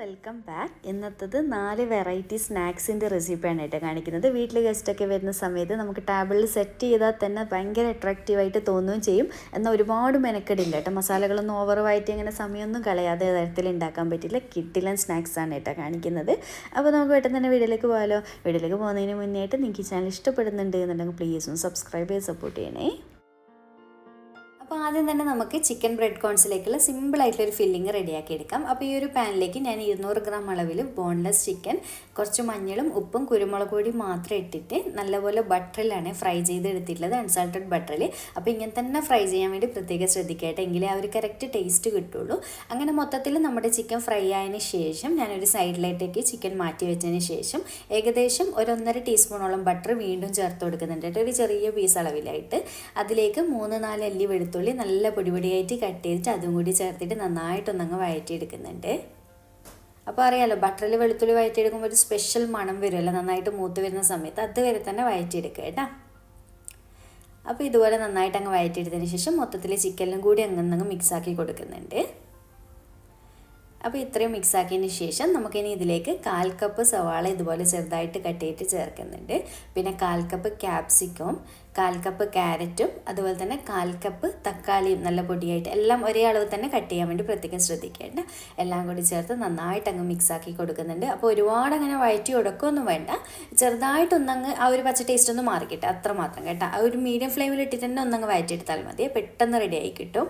Welcome back ഇന്നത്തത് നാല് variety സ്നാക്സിന്റെ റെസിപ്പിയാണ് കേട്ടോ കാണിക്കുന്നത്. വീട്ടിൽ ഗസ്റ്റൊക്കെ വരുന്ന സമയത്ത് നമുക്ക് ടേബിളിൽ സെറ്റ് ചെയ്താൽ തന്നെ ഭയങ്കര അട്രാക്റ്റീവായിട്ട് തോന്നുകയും ചെയ്യും. എന്നാൽ ഒരുപാട് മെനക്കെടില്ല കേട്ടോ. മസാലകളൊന്നും ഓവർ ഇങ്ങനെ സമയമൊന്നും കളയാതെ തരത്തിൽ ഉണ്ടാക്കാൻ പറ്റില്ല. കിട്ടിലൻ സ്നാക്സാണ് കേട്ടോ കാണിക്കുന്നത്. അപ്പോൾ നമുക്ക് പെട്ടെന്ന് തന്നെ വീട്ടിലേക്ക് പോകാമല്ലോ വീട്ടിലേക്ക് പോകുന്നതിന് മുന്നേ ആയിട്ട് നിങ്ങൾക്ക് ചാനൽ ഇഷ്ടപ്പെടുന്നുണ്ട് എന്നുണ്ടെങ്കിൽ പ്ലീസ് ഒന്ന് സബ്സ്ക്രൈബ് ചെയ്ത് സപ്പോർട്ട് ചെയ്യണേ. അപ്പോൾ ആദ്യം തന്നെ നമുക്ക് ചിക്കൻ ബ്രെഡ് കോൺസിലേക്കുള്ള സിമ്പിൾ ആയിട്ടുള്ള ഒരു ഫില്ലിങ് റെഡിയാക്കി എടുക്കാം. അപ്പോൾ ഈ ഒരു പാനിലേക്ക് ഞാൻ ഇരുന്നൂറ് ഗ്രാം അളവിൽ ബോൺലെസ് ചിക്കൻ കുറച്ച് മഞ്ഞളും ഉപ്പും കുരുമുളക് പൊടി മാത്രം ഇട്ടിട്ട് നല്ലപോലെ ബട്ടറിലാണ് ഫ്രൈ ചെയ്തെടുത്തിട്ടുള്ളത് അൺസാൾട്ടഡ് ബട്ടറിൽ അപ്പോൾ ഇങ്ങനെ തന്നെ ഫ്രൈ ചെയ്യാൻ വേണ്ടി പ്രത്യേകം ശ്രദ്ധിക്കട്ടെ എങ്കിലേ ഒരു കറക്റ്റ് ടേസ്റ്റ് കിട്ടുള്ളൂ. അങ്ങനെ മൊത്തത്തിൽ നമ്മുടെ ചിക്കൻ ഫ്രൈ ആയതിന് ശേഷം ഞാനൊരു സൈഡിലേട്ടേക്ക് ചിക്കൻ മാറ്റി വെച്ചതിന് ശേഷം ഏകദേശം ഒരു ഒന്നര ടീസ്പൂണോളം ബട്ടർ വീണ്ടും ചേർത്ത് കൊടുക്കുന്നുണ്ട് കേട്ടോ. ഒരു ചെറിയ പീസ് അളവിലായിട്ട്. അതിലേക്ക് മൂന്ന് നാല് അല്ലി വെളുത്തുള്ളി നല്ല പൊടിപൊടിയായിട്ട് കട്ട് ചെയ്തിട്ട് അതും കൂടി ചേർത്തിട്ട് നന്നായിട്ടൊന്നങ്ങ് വഴറ്റിയെടുക്കുന്നുണ്ട്. അപ്പോൾ അറിയാലോ ബട്ടറിൽ വെളുത്തുള്ളി വഴറ്റിയെടുക്കുമ്പോൾ ഒരു സ്പെഷ്യൽ മണം വരുമല്ലോ നന്നായിട്ട് മൂത്ത് വരുന്ന സമയത്ത്. അതുവരെ തന്നെ വഴറ്റിയെടുക്കുക കേട്ടോ. അപ്പോൾ ഇതുപോലെ നന്നായിട്ട് അങ്ങ് വഴറ്റിയെടുത്തതിന് ശേഷം മൊത്തത്തിൽ ചിക്കനിലും കൂടി അങ്ങ് മിക്സാക്കി കൊടുക്കുന്നുണ്ട്. അപ്പോൾ ഇത്രയും മിക്സ് ആക്കിയതിന് ശേഷം നമുക്കിനി ഇതിലേക്ക് കാൽ കപ്പ് സവാള ഇതുപോലെ ചെറുതായിട്ട് കട്ട് ചെയ്തിട്ട് ചേർക്കുന്നുണ്ട്. പിന്നെ കാൽ കപ്പ് ക്യാപ്സിക്കവും കാൽ കപ്പ് ക്യാരറ്റും അതുപോലെ തന്നെ കാൽ കപ്പ് തക്കാളിയും നല്ല പൊടിയായിട്ട് എല്ലാം ഒരേ അളവ് തന്നെ കട്ട് ചെയ്യാൻ വേണ്ടി പ്രത്യേകം ശ്രദ്ധിക്കേണ്ട. എല്ലാം കൂടി ചേർത്ത് നന്നായിട്ട് അങ്ങ് മിക്സ് ആക്കി കൊടുക്കുന്നുണ്ട്. അപ്പോൾ ഒരുപാട് അങ്ങനെ വഴറ്റി കൊടുക്കുകയൊന്നും വേണ്ട. ചെറുതായിട്ടൊന്നങ്ങ് ആ ഒരു പച്ച ടേസ്റ്റ് ഒന്ന് മാറിക്കിട്ടെ. അത്ര മാത്രം കേട്ടോ. ആ ഒരു മീഡിയം ഫ്ലെയിമിൽ ഇട്ടിട്ട് തന്നെ ഒന്നങ്ങ് വഴറ്റിയെടുത്താൽ മതി. പെട്ടെന്ന് റെഡി ആയി കിട്ടും.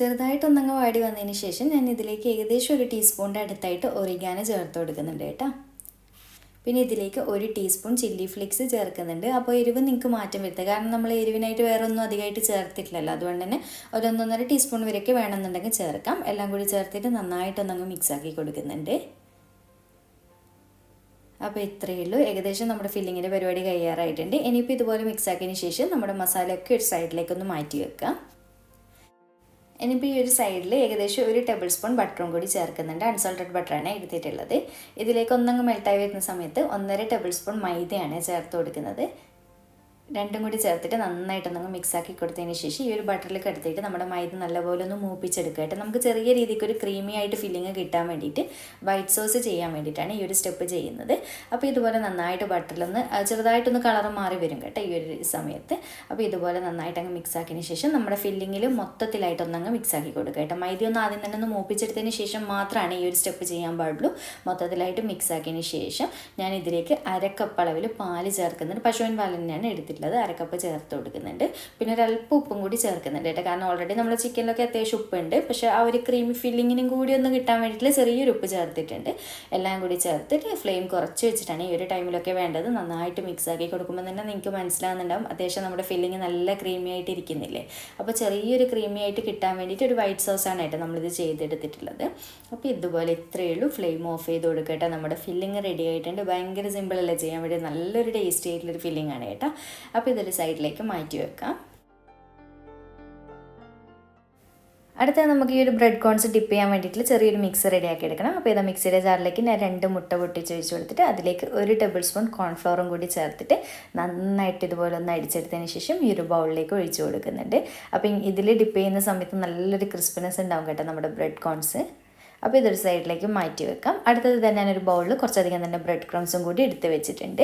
ചെറുതായിട്ടൊന്നങ്ങ് വാടി വന്നതിന് ശേഷം ഞാൻ ഇതിലേക്ക് ഏകദേശം ഒരു ടീസ്പൂണിന്റെ അടുത്തായിട്ട് ഒറിഗാനോ ചേർത്ത് കൊടുക്കുന്നുണ്ട് കേട്ടോ. പിന്നെ ഇതിലേക്ക് ഒരു ടീസ്പൂൺ ചില്ലി ഫ്ലേക്സ് ചേർക്കുന്നുണ്ട്. അപ്പോൾ എരിവ് നിങ്ങൾക്ക് മാറ്റം വരുത്തുക കാരണം നമ്മൾ എരിവിനായിട്ട് വേറെ ഒന്നും അധികമായിട്ട് ചേർത്തിട്ടില്ലല്ലോ. അതുകൊണ്ട് തന്നെ ഒരു ഒന്നൊന്നര ടീസ്പൂൺ വരെയൊക്കെ വേണമെന്നുണ്ടെങ്കിൽ ചേർക്കാം. എല്ലാം കൂടി ചേർത്തിട്ട് നന്നായിട്ടൊന്നങ്ങ് മിക്സ് ആക്കി കൊടുക്കുന്നുണ്ട്. അപ്പോൾ ഇത്രയേ ഉള്ളൂ. ഏകദേശം നമ്മുടെ ഫില്ലിങ്ങിന്റെ പരിപാടി കഴിയാറായിട്ടുണ്ട്. ഇനിയിപ്പോൾ ഇതുപോലെ മിക്സ് ആക്കിയതിന് ശേഷം നമ്മുടെ മസാലയൊക്കെ ഒരു സൈഡിലേക്കൊന്ന് മാറ്റി വെക്കാം. ഇനിയിപ്പോൾ ഈ ഒരു സൈഡിൽ ഏകദേശം ഒരു ടേബിൾ സ്പൂൺ ബട്ടറും കൂടി ചേർക്കുന്നുണ്ട്. അൺസോൾട്ടഡ് ബട്ടറാണ് എടുത്തിട്ടുള്ളത്. ഇതിലേക്ക് ഒന്നങ്ങ് മെൽട്ടായി വരുന്ന സമയത്ത് ഒന്നര ടേബിൾ സ്പൂൺ മൈദയാണ് ചേർത്ത് കൊടുക്കുന്നത്. രണ്ടും കൂടി ചേർത്തിട്ട് നന്നായിട്ടൊന്ന് മിക്സ് ആക്കി കൊടുത്തതിന് ശേഷം ഈ ഒരു ബട്ടറിലേക്ക് എടുത്തിട്ട് നമ്മുടെ മൈദ നല്ലപോലെ ഒന്ന് മൂപ്പിച്ചെടുക്കുക കേട്ടോ നമുക്ക് ചെറിയ രീതിക്ക് ഒരു ക്രീമി ആയിട്ട് ഫില്ലിങ് കിട്ടാൻ വേണ്ടിയിട്ട് വൈറ്റ് സോസ് ചെയ്യാൻ വേണ്ടിയിട്ടാണ് ഈ ഒരു സ്റ്റെപ്പ് ചെയ്യുന്നത്. അപ്പോൾ ഇതുപോലെ നന്നായിട്ട് ബട്ടറിലൊന്ന് ചെറുതായിട്ടൊന്ന് കളർ മാറി വരും കേട്ടോ ഈ ഒരു സമയത്ത്. അപ്പോൾ ഇതുപോലെ നന്നായിട്ട് അങ്ങ് മിക്സ് ആക്കിയതിന് ശേഷം നമ്മുടെ ഫില്ലിങ്ങിൽ മിക്സ് ആക്കി കൊടുക്കുക കേട്ടോ. മൈദ ഒന്ന് ആദ്യം തന്നെ ഒന്ന് മൂപ്പിച്ചെടുത്തതിന് ശേഷം മാത്രമാണ് ഈ ഒരു സ്റ്റെപ്പ് ചെയ്യാൻ പാടുള്ളൂ. മൊത്തത്തിലായിട്ട് മിക്സ് ആക്കിയതിന് ശേഷം ഞാൻ ഇതിലേക്ക് അരക്കപ്പ് അളവിൽ പാൽ ചേർക്കുന്നുണ്ട്. പശുവിൻ പാൽ തന്നെയാണ് എടുത്തിട്ടുള്ളത്. അരക്കപ്പ് ചേർത്ത് കൊടുക്കുന്നുണ്ട്. പിന്നെ ഒരല്പം ഉപ്പും കൂടി ചേർക്കുന്നുണ്ട് കേട്ടോ. കാരണം ഓൾറെഡി നമ്മൾ ചിക്കനിലൊക്കെ അത്യാവശ്യം ഉപ്പുണ്ട്. പക്ഷേ ആ ഒരു ക്രീമി ഫില്ലിങ്ങിനും കൂടി ഒന്ന് കിട്ടാൻ വേണ്ടിയിട്ടുള്ള ചെറിയൊരു ഉപ്പ് ചേർത്തിട്ടുണ്ട്. എല്ലാം കൂടി ചേർത്തിട്ട് ഫ്ലെയിം കുറച്ച് വെച്ചിട്ടാണ് ഈ ഒരു ടൈമിലൊക്കെ വേണ്ടത്. നന്നായിട്ട് മിക്സ് ആക്കി കൊടുക്കുമ്പോൾ തന്നെ നിങ്ങൾക്ക് മനസ്സിലാകുന്നുണ്ടാവും അത്യാവശ്യം നമ്മുടെ ഫില്ലിങ് നല്ല ക്രീമി ആയിട്ട് ഇരിക്കുന്നില്ലേ? അപ്പോൾ ചെറിയൊരു ക്രീമി ആയിട്ട് കിട്ടാൻ വേണ്ടിയിട്ട് ഒരു വൈറ്റ് സോസാണ് കേട്ടോ നമ്മളിത് ചെയ്തെടുത്തിട്ടുള്ളത്. അപ്പോൾ ഇതുപോലെ ഇത്രയേ ഉള്ളൂ. ഫ്ലെയിം ഓഫ് ചെയ്ത് കൊടുക്കട്ടെ നമ്മുടെ ഫില്ലിങ് റെഡി ആയിട്ടുണ്ട്. ഭയങ്കര സിമ്പിളല്ലേ ചെയ്യാൻ വേണ്ടി നല്ലൊരു ടേസ്റ്റി ആയിട്ടുള്ളൊരു ഫില്ലിംഗ് ആണ് കേട്ടോ. അപ്പോൾ ഇതൊരു സൈഡിലേക്ക് മാറ്റി വെക്കാം. അടുത്ത നമുക്ക് ഈ ഒരു ബ്രെഡ് കോൺസ് ഡിപ്പ് ചെയ്യാൻ വേണ്ടിയിട്ട് ചെറിയൊരു മിക്സ് റെഡിയാക്കി എടുക്കണം. അപ്പോൾ ഇതാ മിക്സിയുടെ ജാറിലേക്ക് ഞാൻ രണ്ട് മുട്ട പൊട്ടിച്ച് വെച്ച് കൊടുത്തിട്ട് അതിലേക്ക് ഒരു ടേബിൾ സ്പൂൺ കോൺഫ്ലോറും കൂടി ചേർത്തിട്ട് നന്നായിട്ട് ഇതുപോലെ ഒന്ന് അടിച്ചെടുത്തതിന് ശേഷം ഈ ഒരു ബൗളിലേക്ക് ഒഴിച്ച് കൊടുക്കുന്നുണ്ട്. അപ്പോൾ ഇതിൽ ഡിപ്പ് ചെയ്യുന്ന സമയത്ത് നല്ലൊരു ക്രിസ്പിനെസ് ഉണ്ടാവും കേട്ടോ നമ്മുടെ ബ്രെഡ് കോൺസ് അപ്പോൾ ഇതൊരു സൈഡിലേക്ക് മാറ്റി വെക്കാം. അടുത്തത് തന്നെ ഞാനൊരു ബൗളിൽ കുറച്ചധികം തന്നെ ബ്രെഡ് ക്രംസും കൂടി എടുത്ത് വെച്ചിട്ടുണ്ട്.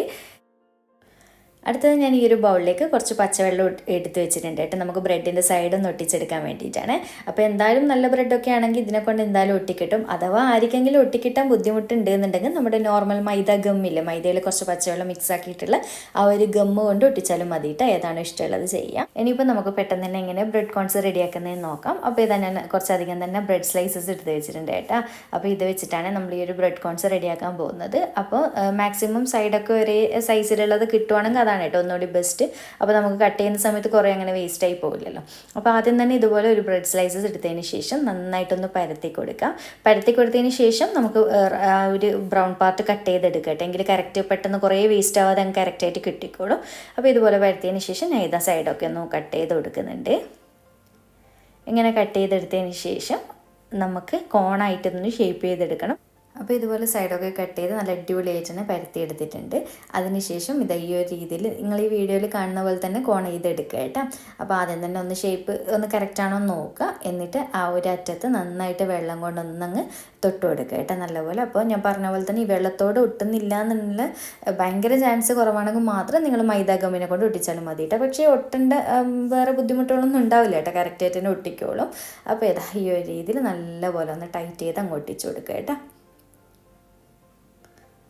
അടുത്തത് ഞാൻ ഈ ഒരു ബൗളിലേക്ക് കുറച്ച് പച്ചവെള്ളം എടുത്ത് വെച്ചിട്ടുണ്ട് കേട്ടോ. നമുക്ക് ബ്രെഡിന്റെ സൈഡൊന്ന് ഒട്ടിച്ചെടുക്കാൻ വേണ്ടിയിട്ടാണ്. അപ്പോൾ എന്തായാലും നല്ല ബ്രെഡൊക്കെ ആണെങ്കിൽ ഇതിനെ കൊണ്ട് എന്തായാലും ഒട്ടിക്കിട്ടും. അഥവാ ആർക്കെങ്കിലും ഒട്ടിക്കിട്ടാൻ ബുദ്ധിമുട്ടുണ്ട് എന്നുണ്ടെങ്കിൽ നമ്മുടെ നോർമൽ മൈദ ഗമ്മില്ല മൈദയിൽ കുറച്ച് പച്ചവെള്ളം മിക്സ് ആക്കിയിട്ടുള്ള ആ ഒരു ഗമ്മ് കൊണ്ട് ഒട്ടിച്ചാലും മതി കേട്ടോ. ഏതാണ് ഇഷ്ടമുള്ളത് ചെയ്യാം. ഇനിയിപ്പോൾ നമുക്ക് പെട്ടെന്ന് തന്നെ എങ്ങനെ ബ്രെഡ് കോൺസ് റെഡിയാക്കുന്നതെന്ന് നോക്കാം. അപ്പോൾ ഇതാ ഞാൻ കുറച്ചധികം തന്നെ ബ്രെഡ് സ്ലൈസസ് എടുത്ത് വെച്ചിട്ടുണ്ട് കേട്ടോ. അപ്പോൾ ഇത് വെച്ചിട്ടാണ് നമ്മൾ ഈ ഒരു ബ്രെഡ് കോൺസ് റെഡിയാക്കാൻ പോകുന്നത്. അപ്പോൾ മാക്സിമം സൈഡൊക്കെ ഒരേ സൈസിലുള്ളത് കിട്ടുവാണെങ്കിൽ അതാണ് കേട്ടോ ഒന്നുകൂടി ബെസ്റ്റ് അപ്പോൾ നമുക്ക് കട്ട് ചെയ്യുന്ന സമയത്ത് കുറേ അങ്ങനെ വേസ്റ്റ് ആയി പോകില്ലല്ലോ അപ്പോൾ ആദ്യം തന്നെ ഇതുപോലെ ഒരു ബ്രെഡ് സ്ലൈസസ് എടുത്തതിന് ശേഷം നന്നായിട്ടൊന്ന് പരത്തി കൊടുക്കാം. പരത്തി കൊടുത്തതിന് ശേഷം നമുക്ക് ഒരു ബ്രൗൺ പാർട്ട് കട്ട് ചെയ്തെടുക്കട്ടെ കേട്ടോ. എങ്കിൽ കറക്റ്റ് പെട്ടെന്ന് കുറേ വേസ്റ്റ് ആവാതെ അങ്ങ് കറക്റ്റായിട്ട് കിട്ടിക്കോളും. അപ്പോൾ ഇതുപോലെ പരത്തിയതിന് ശേഷം ഞാൻ സൈഡൊക്കെ ഒന്ന് കട്ട് ചെയ്ത് കൊടുക്കുന്നുണ്ട്. ഇങ്ങനെ കട്ട് ചെയ്തെടുത്തതിന് ശേഷം നമുക്ക് കോണായിട്ടൊന്ന് ഷേപ്പ് ചെയ്തെടുക്കണം. അപ്പോൾ ഇതുപോലെ സൈഡൊക്കെ കട്ട് ചെയ്ത് നല്ല അടിപൊളിയായിട്ട് തന്നെ പരത്തിയെടുത്തിട്ടുണ്ട് അതിനുശേഷം ഇത് ഈ ഒരു രീതിയിൽ നിങ്ങൾ ഈ വീഡിയോയിൽ കാണുന്ന പോലെ തന്നെ കോൺ ചെയ്തെടുക്കുക കേട്ടോ. അപ്പോൾ ആദ്യം തന്നെ ഒന്ന് ഷേപ്പ് ഒന്ന് കറക്റ്റാണോ എന്ന് നോക്കുക. എന്നിട്ട് ആ ഒരു അറ്റത്ത് നന്നായിട്ട് വെള്ളം കൊണ്ടൊന്നങ്ങ് തൊട്ട് കൊടുക്കുക കേട്ടോ നല്ലപോലെ. അപ്പോൾ ഞാൻ പറഞ്ഞ പോലെ തന്നെ ഈ വെള്ളത്തോട് ഒട്ടുന്നില്ല എന്നുള്ള ഭയങ്കര ചാൻസ് കുറവാണെങ്കിൽ മാത്രം നിങ്ങൾ മൈദ ഗമ്മിനെ കൊണ്ട് ഒട്ടിച്ചാലും മതി കേട്ടോ. പക്ഷേ ഒട്ടേണ്ട വേറെ ബുദ്ധിമുട്ടുകളൊന്നും ഉണ്ടാവില്ല കേട്ടോ. കറക്റ്റായിട്ട് തന്നെ ഒട്ടിക്കോളും. അപ്പോൾ ഇതാ ഈ ഒരു രീതിയിൽ നല്ലപോലെ ഒന്ന് ടൈറ്റ് ചെയ്ത് അങ്ങ് ഒട്ടിച്ചു കൊടുക്കുക കേട്ടോ.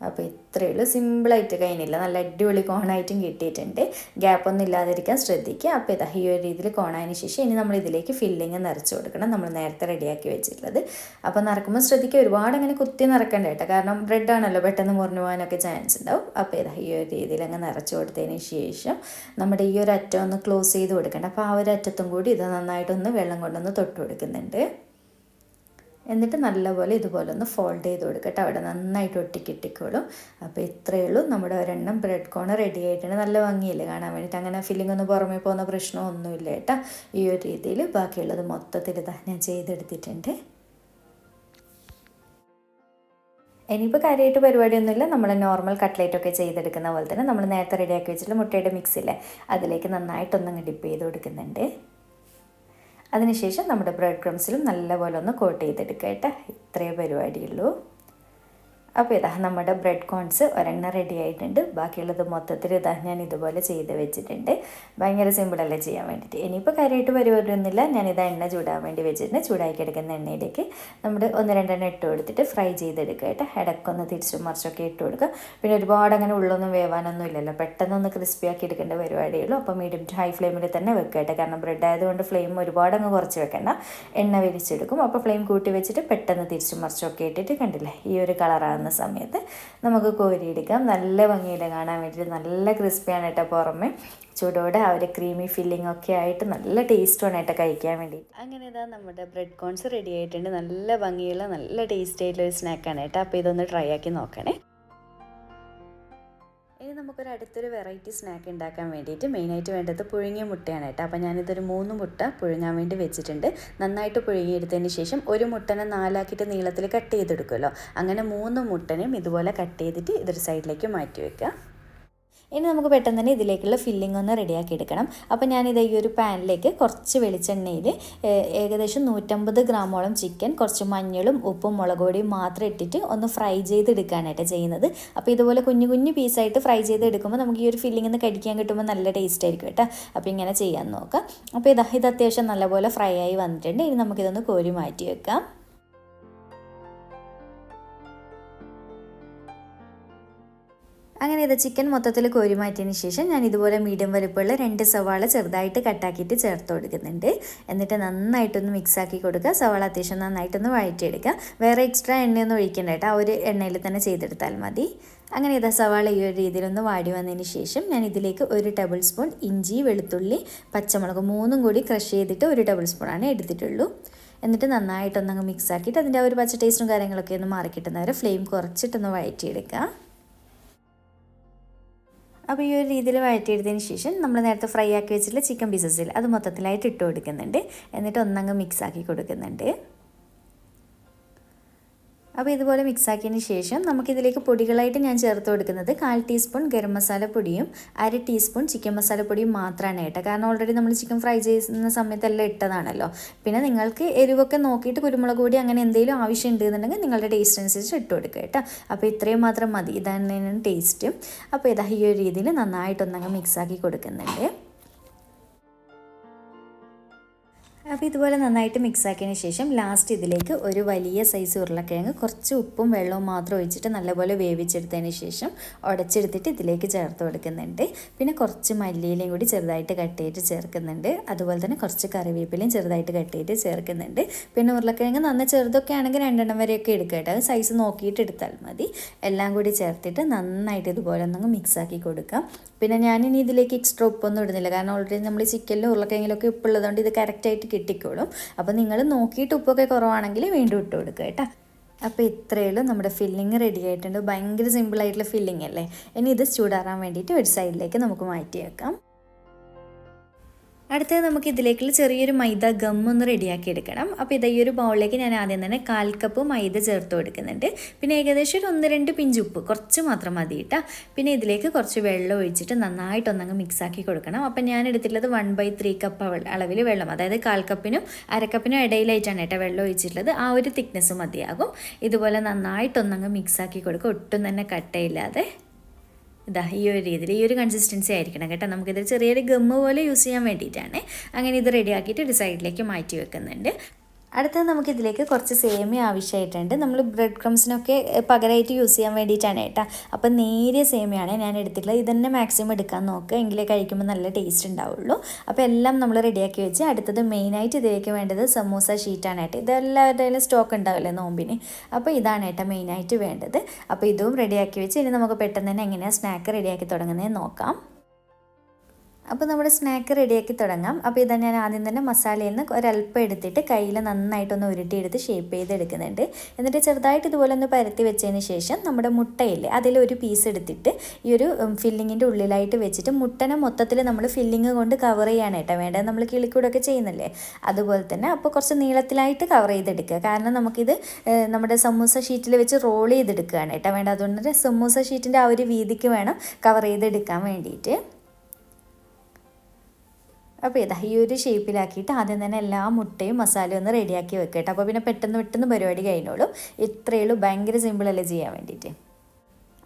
അപ്പോൾ ഇത്രയേ ഉള്ളൂ. സിമ്പിളായിട്ട് കഴിഞ്ഞില്ല. നല്ല അടിപൊളി കോണായിട്ടും കിട്ടിയിട്ടുണ്ട്. ഗ്യാപ്പൊന്നും ഇല്ലാതിരിക്കാൻ ശ്രദ്ധിക്കുക. അപ്പോൾ ഇതാ ഈ ഒരു രീതിയിൽ കോണായതിന് ശേഷം ഇനി നമ്മൾ ഇതിലേക്ക് ഫില്ലിങ് നിറച്ച് കൊടുക്കണം. നമ്മൾ നേരത്തെ റെഡിയാക്കി വെച്ചിട്ടുള്ളത്. അപ്പോൾ നിറക്കുമ്പോൾ ശ്രദ്ധിക്കുക ഒരുപാട് അങ്ങനെ കുത്തി നിറക്കണ്ട കേട്ടോ. കാരണം ബ്രെഡ് ആണല്ലോ പെട്ടെന്ന് മുറിഞ്ഞു പോകാനൊക്കെ ചാൻസ് ഉണ്ടാവും. അപ്പോൾ ഇതാ ഈ ഒരു രീതിയിൽ അങ്ങ് നിറച്ച് കൊടുത്തതിന് ശേഷം നമ്മുടെ ഈ ഒരു അറ്റം ഒന്ന് ക്ലോസ് ചെയ്ത് കൊടുക്കേണ്ട. അപ്പോൾ ആ ഒരു അറ്റത്തും കൂടി ഇത് നന്നായിട്ടൊന്ന് വെള്ളം കൊണ്ടൊന്ന് തൊട്ട് കൊടുക്കുന്നുണ്ട്. എന്നിട്ട് നല്ലപോലെ ഇതുപോലെ ഒന്ന് ഫോൾഡ് ചെയ്ത് കൊടുക്കട്ടെ അവിടെ നന്നായിട്ട് ഒട്ടിക്കിട്ടിക്കോളും. അപ്പോൾ ഇത്രയേ ഉള്ളൂ. നമ്മുടെ ഒരെണ്ണം ബ്രെഡ് കോൺ റെഡി ആയിട്ടുണ്ട്. നല്ല ഭംഗിയില്ലേ കാണാൻ വേണ്ടിയിട്ട്. അങ്ങനെ ഫില്ലിംഗ് ഒന്നും പുറമേ പോകുന്ന പ്രശ്നമൊന്നുമില്ല കേട്ടോ. ഈ ഒരു രീതിയിൽ ബാക്കിയുള്ളത് മൊത്തത്തിൽ ഇതാ ഞാൻ ചെയ്തെടുത്തിട്ടുണ്ട്. ഇനിയിപ്പോൾ കാര്യമായിട്ട് പരിപാടിയൊന്നുമില്ല. നമ്മൾ നോർമൽ കട്ട്ലേറ്റ് ഒക്കെ ചെയ്തെടുക്കുന്ന പോലെ തന്നെ നമ്മൾ നേരത്തെ റെഡിയാക്കി വെച്ചിട്ടുള്ള മുട്ടയുടെ മിക്സില്ലേ അതിലേക്ക് നന്നായിട്ടൊന്നങ്ങ് ഡിപ്പ് ചെയ്ത് കൊടുക്കുന്നുണ്ട്. അതിനുശേഷം നമ്മുടെ ബ്രെഡ് ക്രംസിലും നല്ലപോലെ ഒന്ന് കോട്ട് ചെയ്തെടുക്കുക കേട്ടോ. ഇത്രയേ പരിപാടിയുള്ളൂ. അപ്പോൾ ഇതാ നമ്മുടെ ബ്രെഡ് കോൺസ് ഒരെണ്ണം റെഡി ആയിട്ടുണ്ട്. ബാക്കിയുള്ളത് മൊത്തത്തിൽ ഇതാ ഞാൻ ഇതുപോലെ ചെയ്ത് വെച്ചിട്ടുണ്ട്. ഭയങ്കര സിമ്പിളല്ലേ ചെയ്യാൻ വേണ്ടിയിട്ട്. ഇനിയിപ്പോൾ കാര്യമായിട്ട് പരിപാടിയൊന്നുമില്ല. ഞാനിത് എണ്ണ ചൂടാൻ വേണ്ടി വെച്ചിട്ടുണ്ട്. ചൂടാക്കി എടുക്കുന്ന എണ്ണയിലേക്ക് നമ്മൾ ഒന്ന് രണ്ടെണ്ണം ഇട്ട് കൊടുത്തിട്ട് ഫ്രൈ ചെയ്തെടുക്കുക കേട്ടോ. ഇടയ്ക്കൊന്ന് തിരിച്ചും മറിച്ചൊക്കെ ഇട്ട് കൊടുക്കുക. പിന്നെ ഒരുപാട് അങ്ങനെ ഉള്ളൊന്നും വേവാനൊന്നും ഇല്ലല്ലോ. പെട്ടെന്നൊന്ന് ക്രിസ്പി ആക്കി എടുക്കേണ്ട പരിപാടിയേ ഉള്ളൂ. അപ്പോൾ മീഡിയം ടു ഹൈ ഫ്ലെയിമിൽ തന്നെ വെക്കുക കേട്ടോ. കാരണം ബ്രെഡ് ആയതുകൊണ്ട് ഫ്ലെയിം ഒരുപാട് അങ്ങ് കുറച്ച് വെക്കണ്ട. എണ്ണ വിരിച്ചെടുക്കും. അപ്പോൾ ഫ്ലെയിം കൂട്ടി വെച്ചിട്ട് പെട്ടെന്ന് തിരിച്ചും മറിച്ചൊക്കെ ഇട്ടിട്ട് കണ്ടില്ലേ? ഈ ഒരു കളറാകുന്ന സമയത്ത് നമുക്ക് കോരിയെടുക്കാം. നല്ല ഭംഗിയിൽ കാണാൻ വേണ്ടിയിട്ട് നല്ല ക്രിസ്പിയാണ് കേട്ടോ പുറമെ. ചൂടോടെ ആ ഒരു ക്രീമി ഫില്ലിംഗ് ഒക്കെ ആയിട്ട് നല്ല ടേസ്റ്റുമാണ് കേട്ടോ കഴിക്കാൻ വേണ്ടി. അങ്ങനെ ഇതാ നമ്മുടെ ബ്രെഡ് കോൺസ് റെഡി ആയിട്ടുണ്ട്. നല്ല ഭംഗിയുള്ള നല്ല ടേസ്റ്റ് ആയിട്ടുള്ള ഒരു സ്നാക്കാണ് കേട്ടോ. അപ്പോൾ ഇതൊന്ന് ട്രൈ ആക്കി നോക്കണേ. ഇനി നമുക്കൊരു അടുത്തൊരു വെറൈറ്റി സ്നാക്ക് ഉണ്ടാക്കാൻ വേണ്ടിയിട്ട് മെയിനായിട്ട് വേണ്ടത് പുഴുങ്ങിയ മുട്ടയാണ് കേട്ടോ. അപ്പോൾ ഞാനിതൊരു മൂന്ന് മുട്ട പുഴുങ്ങാൻ വേണ്ടി വെച്ചിട്ടുണ്ട്. നന്നായിട്ട് പുഴുങ്ങിയെടുത്തതിന് ശേഷം ഒരു മുട്ടനെ നാലാക്കിയിട്ട് നീളത്തിൽ കട്ട് ചെയ്തെടുക്കുമല്ലോ. അങ്ങനെ മൂന്ന് മുട്ടനെയും ഇതുപോലെ കട്ട് ചെയ്തിട്ട് ഇതൊരു സൈഡിലേക്ക് മാറ്റി വെക്കുക. ഇനി നമുക്ക് പെട്ടെന്ന് തന്നെ ഇതിലേക്കുള്ള ഫില്ലിംഗ് ഒന്ന് റെഡിയാക്കി എടുക്കണം. അപ്പോൾ ഞാനിത് ഈ ഒരു പാനിലേക്ക് കുറച്ച് വെളിച്ചെണ്ണയിൽ ഏകദേശം നൂറ്റമ്പത് ഗ്രാമോളം ചിക്കൻ കുറച്ച് മഞ്ഞളും ഉപ്പും മുളക് പൊടിയും മാത്രം ഇട്ടിട്ട് ഒന്ന് ഫ്രൈ ചെയ്തെടുക്കാനായിട്ട് ചെയ്യുന്നത്. അപ്പോൾ ഇതുപോലെ കുഞ്ഞു കുഞ്ഞു പീസായിട്ട് ഫ്രൈ ചെയ്തെടുക്കുമ്പോൾ നമുക്ക് ഈ ഒരു ഫില്ലിംഗ് ഒന്ന് കടിക്കാൻ കിട്ടുമ്പോൾ നല്ല ടേസ്റ്റ് ആയിരിക്കും കേട്ടോ. അപ്പോൾ ഇങ്ങനെ ചെയ്യാൻ നോക്കാം. അപ്പോൾ ഇത് ഇത് അത്യാവശ്യം നല്ലപോലെ ഫ്രൈ ആയി വന്നിട്ടുണ്ട്. ഇനി നമുക്കിതൊന്ന് കോരി മാറ്റി വെക്കാം. അങ്ങനെ ഇത് ചിക്കൻ മൊത്തത്തിൽ കോരി മാറ്റിയതിന് ശേഷം ഞാൻ ഇതുപോലെ മീഡിയം വലുപ്പമുള്ള രണ്ട് സവാള ചെറുതായിട്ട് കട്ടാക്കിയിട്ട് ചേർത്ത് കൊടുക്കുന്നുണ്ട്. എന്നിട്ട് നന്നായിട്ടൊന്ന് മിക്സ് ആക്കി കൊടുക്കുക. സവാള അത്യാവശ്യം നന്നായിട്ടൊന്ന് വഴറ്റിയെടുക്കുക. വേറെ എക്സ്ട്രാ എണ്ണയൊന്നും ഒഴിക്കണ്ട കേട്ടോ. ആ ഒരു എണ്ണയിൽ തന്നെ ചെയ്തെടുത്താൽ മതി. അങ്ങനെ ഇതാ സവാള ഈ ഒരു രീതിയിലൊന്ന് വാടി വന്നതിന് ശേഷം ഞാൻ ഇതിലേക്ക് ഒരു ടേബിൾ സ്പൂൺ ഇഞ്ചി വെളുത്തുള്ളി പച്ചമുളക് മൂന്നും കൂടി ക്രഷ് ചെയ്തിട്ട് ഒരു ടേബിൾ സ്പൂണാണ് എടുത്തിട്ടുള്ളൂ. എന്നിട്ട് നന്നായിട്ടൊന്നങ്ങ് മിക്സ് ആക്കിയിട്ട് അതിന്റെ ആ ഒരു പച്ച ടേസ്റ്റും കാര്യങ്ങളൊക്കെ ഒന്ന് മാറി കിട്ടുന്നവരെ ഫ്ലെയിം കുറച്ചിട്ടൊന്ന് വഴറ്റിയെടുക്കുക. അപ്പോൾ ഈ ഒരു രീതിയിൽ വഴറ്റിയെടുത്തതിന് ശേഷം നമ്മൾ നേരത്തെ ഫ്രൈ ആക്കി വെച്ചിട്ടുള്ള ചിക്കൻ പീസസിൽ അത് മൊത്തത്തിലായിട്ട് ഇട്ട് കൊടുക്കുന്നുണ്ട്. എന്നിട്ട് ഒന്നങ്ങ് മിക്സ് ആക്കി കൊടുക്കുന്നുണ്ട്. അപ്പോൾ ഇതുപോലെ മിക്സ് ആക്കിയതിന് ശേഷം നമുക്കിതിലേക്ക് പൊടികളായിട്ട് ഞാൻ ചേർത്ത് കൊടുക്കുന്നത് കാൽ ടീസ്പൂൺ ഗരം മസാല പൊടിയും അര ടീസ്പൂൺ ചിക്കൻ മസാല പൊടിയും മാത്രമാണ് കേട്ടോ. കാരണം ഓൾറെഡി നമ്മൾ ചിക്കൻ ഫ്രൈ ചെയ്യുന്ന സമയത്തെല്ലാം ഇട്ടതാണല്ലോ. പിന്നെ നിങ്ങൾക്ക് എരിവൊക്കെ നോക്കിയിട്ട് കുരുമുളക് പൊടി അങ്ങനെ എന്തെങ്കിലും ആവശ്യം ഉണ്ടെന്നുണ്ടെങ്കിൽ നിങ്ങളുടെ ടേസ്റ്റ് അനുസരിച്ച് ഇട്ട് കൊടുക്കുക കേട്ടോ. അപ്പോൾ ഇത്രയും മാത്രം മതി. ഇതാണ് ടേസ്റ്റ് അപ്പോൾ ഇതാ ഈ ഒരു രീതിയിൽ നന്നായിട്ടൊന്നങ്ങ് മിക്സ് ആക്കി കൊടുക്കുന്നുണ്ട്. അപ്പോൾ ഇതുപോലെ നന്നായിട്ട് മിക്സ് ആക്കിയതിന് ശേഷം ലാസ്റ്റ് ഇതിലേക്ക് ഒരു വലിയ സൈസ് ഉരുളക്കിഴങ്ങ് കുറച്ച് ഉപ്പും വെള്ളവും മാത്രം ഒഴിച്ചിട്ട് നല്ലപോലെ വേവിച്ചെടുത്തതിന് ശേഷം ഉടച്ചെടുത്തിട്ട് ഇതിലേക്ക് ചേർത്ത് കൊടുക്കുന്നുണ്ട്. പിന്നെ കുറച്ച് മല്ലിയിലയും കൂടി ചെറുതായിട്ട് കട്ട് ചെയ്തിട്ട് ചേർക്കുന്നുണ്ട്. അതുപോലെ തന്നെ കുറച്ച് കറിവേപ്പിലയും ചെറുതായിട്ട് കട്ട് ചെയ്തിട്ട് ചേർക്കുന്നുണ്ട്. പിന്നെ ഉരുളക്കിഴങ്ങ് നന്ന ചെറുതൊക്കെ ആണെങ്കിൽ രണ്ടെണ്ണം വരെയൊക്കെ എടുക്കട്ടെ കേട്ടോ. അത് സൈസ് നോക്കിയിട്ട് എടുത്താൽ മതി. എല്ലാം കൂടി ചേർത്തിട്ട് നന്നായിട്ട് ഇതുപോലെ ഒന്നങ്ങ് മിക്സ് ആക്കി കൊടുക്കാം. പിന്നെ ഞാനിനി ഇതിലേക്ക് എക്സ്ട്രാ ഉപ്പൊന്നും ഇടുന്നില്ല. കാരണം ഓൾറെഡി നമ്മൾ ചിക്കനിലും ഉരുളക്കിഴങ്ങിലൊക്കെ ഉപ്പുള്ളതുകൊണ്ട് ഇത് കറക്റ്റായിട്ട് കിട്ടിക്കോളും അപ്പോൾ നിങ്ങൾ നോക്കിയിട്ട് ഉപ്പൊക്കെ കുറവാണെങ്കിൽ വീണ്ടും ഇട്ട് കൊടുക്കുക കേട്ടോ. അപ്പോൾ ഇത്രയേ ഉള്ളൂ നമ്മുടെ ഫില്ലിങ് റെഡി ആയിട്ടുണ്ട്. ഭയങ്കര സിമ്പിളായിട്ടുള്ള ഫില്ലിംഗ് അല്ലേ? ഇനി ഇത് ചൂടാറാൻ വേണ്ടിയിട്ട് ഒരു സൈഡിലേക്ക് നമുക്ക് മാറ്റി വെക്കാം അടുത്തത് നമുക്ക് ഇതിലേക്കുള്ള ചെറിയൊരു മൈദ ഗം ഒന്ന് റെഡിയാക്കി എടുക്കണം. അപ്പോൾ ഇത് ഈ ഒരു ബൗളിലേക്ക് ഞാൻ ആദ്യം തന്നെ കാൽ കപ്പ് മൈദ ചേർത്ത് കൊടുക്കുന്നുണ്ട്. പിന്നെ ഏകദേശം ഒരു ഒന്ന് രണ്ട് പിഞ്ച് ഉപ്പ് കുറച്ച് മാത്രം മതി കേട്ടോ പിന്നെ ഇതിലേക്ക് കുറച്ച് വെള്ളം ഒഴിച്ചിട്ട് നന്നായിട്ട് ഒന്നങ്ങ് മിക്സ് ആക്കി കൊടുക്കണം. അപ്പം ഞാൻ എടുത്തിട്ടുള്ളത് വൺ ബൈ ത്രീ കപ്പ് അളവിൽ വെള്ളം. അതായത് കാൽ കപ്പിനും അരക്കപ്പിനും ഇടയിലായിട്ടാണ് കേട്ടോ വെള്ളം ഒഴിച്ചിട്ടുള്ളത്. ആ ഒരു തിക്നെസ് മതിയാകും. ഇതുപോലെ നന്നായിട്ടൊന്നങ്ങ് മിക്സ് ആക്കി കൊടുക്കുക. ഒട്ടും തന്നെ കട്ടയില്ലാതെ. ഇതാ ഈ ഒരു രീതിയിൽ ഈ ഒരു കൺസിസ്റ്റൻസി ആയിരിക്കണം കേട്ടോ. നമുക്കിത് ചെറിയൊരു ഗമ്മ് പോലെ യൂസ് ചെയ്യാൻ വേണ്ടിയിട്ടാണ്. അങ്ങനെ ഇത് റെഡിയാക്കിയിട്ട് ഒരു സൈഡിലേക്ക് മാറ്റി വെക്കുന്നുണ്ട്. അടുത്തത് നമുക്ക് ഇതിലേക്ക് കുറച്ച് സേമിയ ആവശ്യമായിട്ടുണ്ട്. നമ്മൾ ബ്രെഡ് ക്രംസിനൊക്കെ പകരമായിട്ട് യൂസ് ചെയ്യാൻ വേണ്ടിയിട്ടാണ് കേട്ടോ. അപ്പം നേരിയ സേമിയാണ് ഞാൻ എടുത്തിട്ടുള്ളത്. ഇതന്നെ മാക്സിമം എടുക്കാൻ നോക്കുക എങ്കിലേ കഴിക്കുമ്പോൾ നല്ല ടേസ്റ്റ് ഉണ്ടാവുള്ളൂ. അപ്പോൾ എല്ലാം നമ്മൾ റെഡിയാക്കി വെച്ച് അടുത്തത് മെയിനായിട്ട് ഇതിലേക്ക് വേണ്ടത് സമൂസ ഷീറ്റാണ് കേട്ടോ. ഇതെല്ലാവരുടെയും സ്റ്റോക്ക് ഉണ്ടാവില്ലേ നോമ്പിന്? അപ്പോൾ ഇതാണ് കേട്ടോ മെയിനായിട്ട് വേണ്ടത്. അപ്പോൾ ഇതും റെഡിയാക്കി വെച്ച് ഇനി നമുക്ക് പെട്ടെന്ന് തന്നെ എങ്ങനെയാണ് സ്നാക്ക് റെഡിയാക്കി തുടങ്ങുന്നതെന്ന് നോക്കാം. അപ്പോൾ നമ്മുടെ സ്നാക്ക് റെഡിയാക്കി തുടങ്ങാം. അപ്പോൾ ഇതാ ഞാൻ ആദ്യം തന്നെ മസാലയിൽ നിന്ന് ഒരല്പം എടുത്തിട്ട് കയ്യിൽ നന്നായിട്ടൊന്ന് ഉരുട്ടിയെടുത്ത് ഷേപ്പ് ചെയ്ത് എടുക്കുന്നുണ്ട് എന്നിട്ട് ചെറുതായിട്ട് ഇതുപോലെ ഒന്ന് പരത്തി വെച്ചതിന് ശേഷം നമ്മുടെ മുട്ടയില്ലേ അതിലൊരു പീസ് എടുത്തിട്ട് ഈ ഒരു ഫില്ലിങ്ങിന്റെ ഉള്ളിലായിട്ട് വെച്ചിട്ട് മുട്ടനെ മൊത്തത്തിൽ നമ്മൾ ഫില്ലിങ് കൊണ്ട് കവർ ചെയ്യാണ് കേട്ടോ വേണ്ടത്. നമ്മൾ കിളിക്കൂടൊക്കെ ചെയ്യുന്നില്ലേ? അതുപോലെ തന്നെ അപ്പോൾ കുറച്ച് നീളത്തിലായിട്ട് കവർ ചെയ്തെടുക്കുക. കാരണം നമുക്കിത് നമ്മുടെ സമൂസ ഷീറ്റിൽ വെച്ച് റോൾ ചെയ്തെടുക്കുകയാണ് കേട്ടോ വേണ്ട അതുകൊണ്ട് സമൂസ ഷീറ്റിന്റെ ആ ഒരു വീതിക്ക് വേണം കവർ ചെയ്തെടുക്കാൻ വേണ്ടിയിട്ട്. അപ്പോൾ ഇതാ ഈ ഒരു ഷേപ്പിലാക്കിയിട്ട് ആദ്യം തന്നെ എല്ലാ മുട്ടയും മസാലയും ഒന്ന് റെഡിയാക്കി വെക്കട്ടെ അപ്പോൾ പിന്നെ പെട്ടെന്ന് പെട്ടെന്ന് പരിപാടി കഴിഞ്ഞോളും. ഇത്രയേ ഉള്ളൂ. ഭയങ്കര സിമ്പിളല്ലേ ചെയ്യാൻ വേണ്ടിയിട്ട്?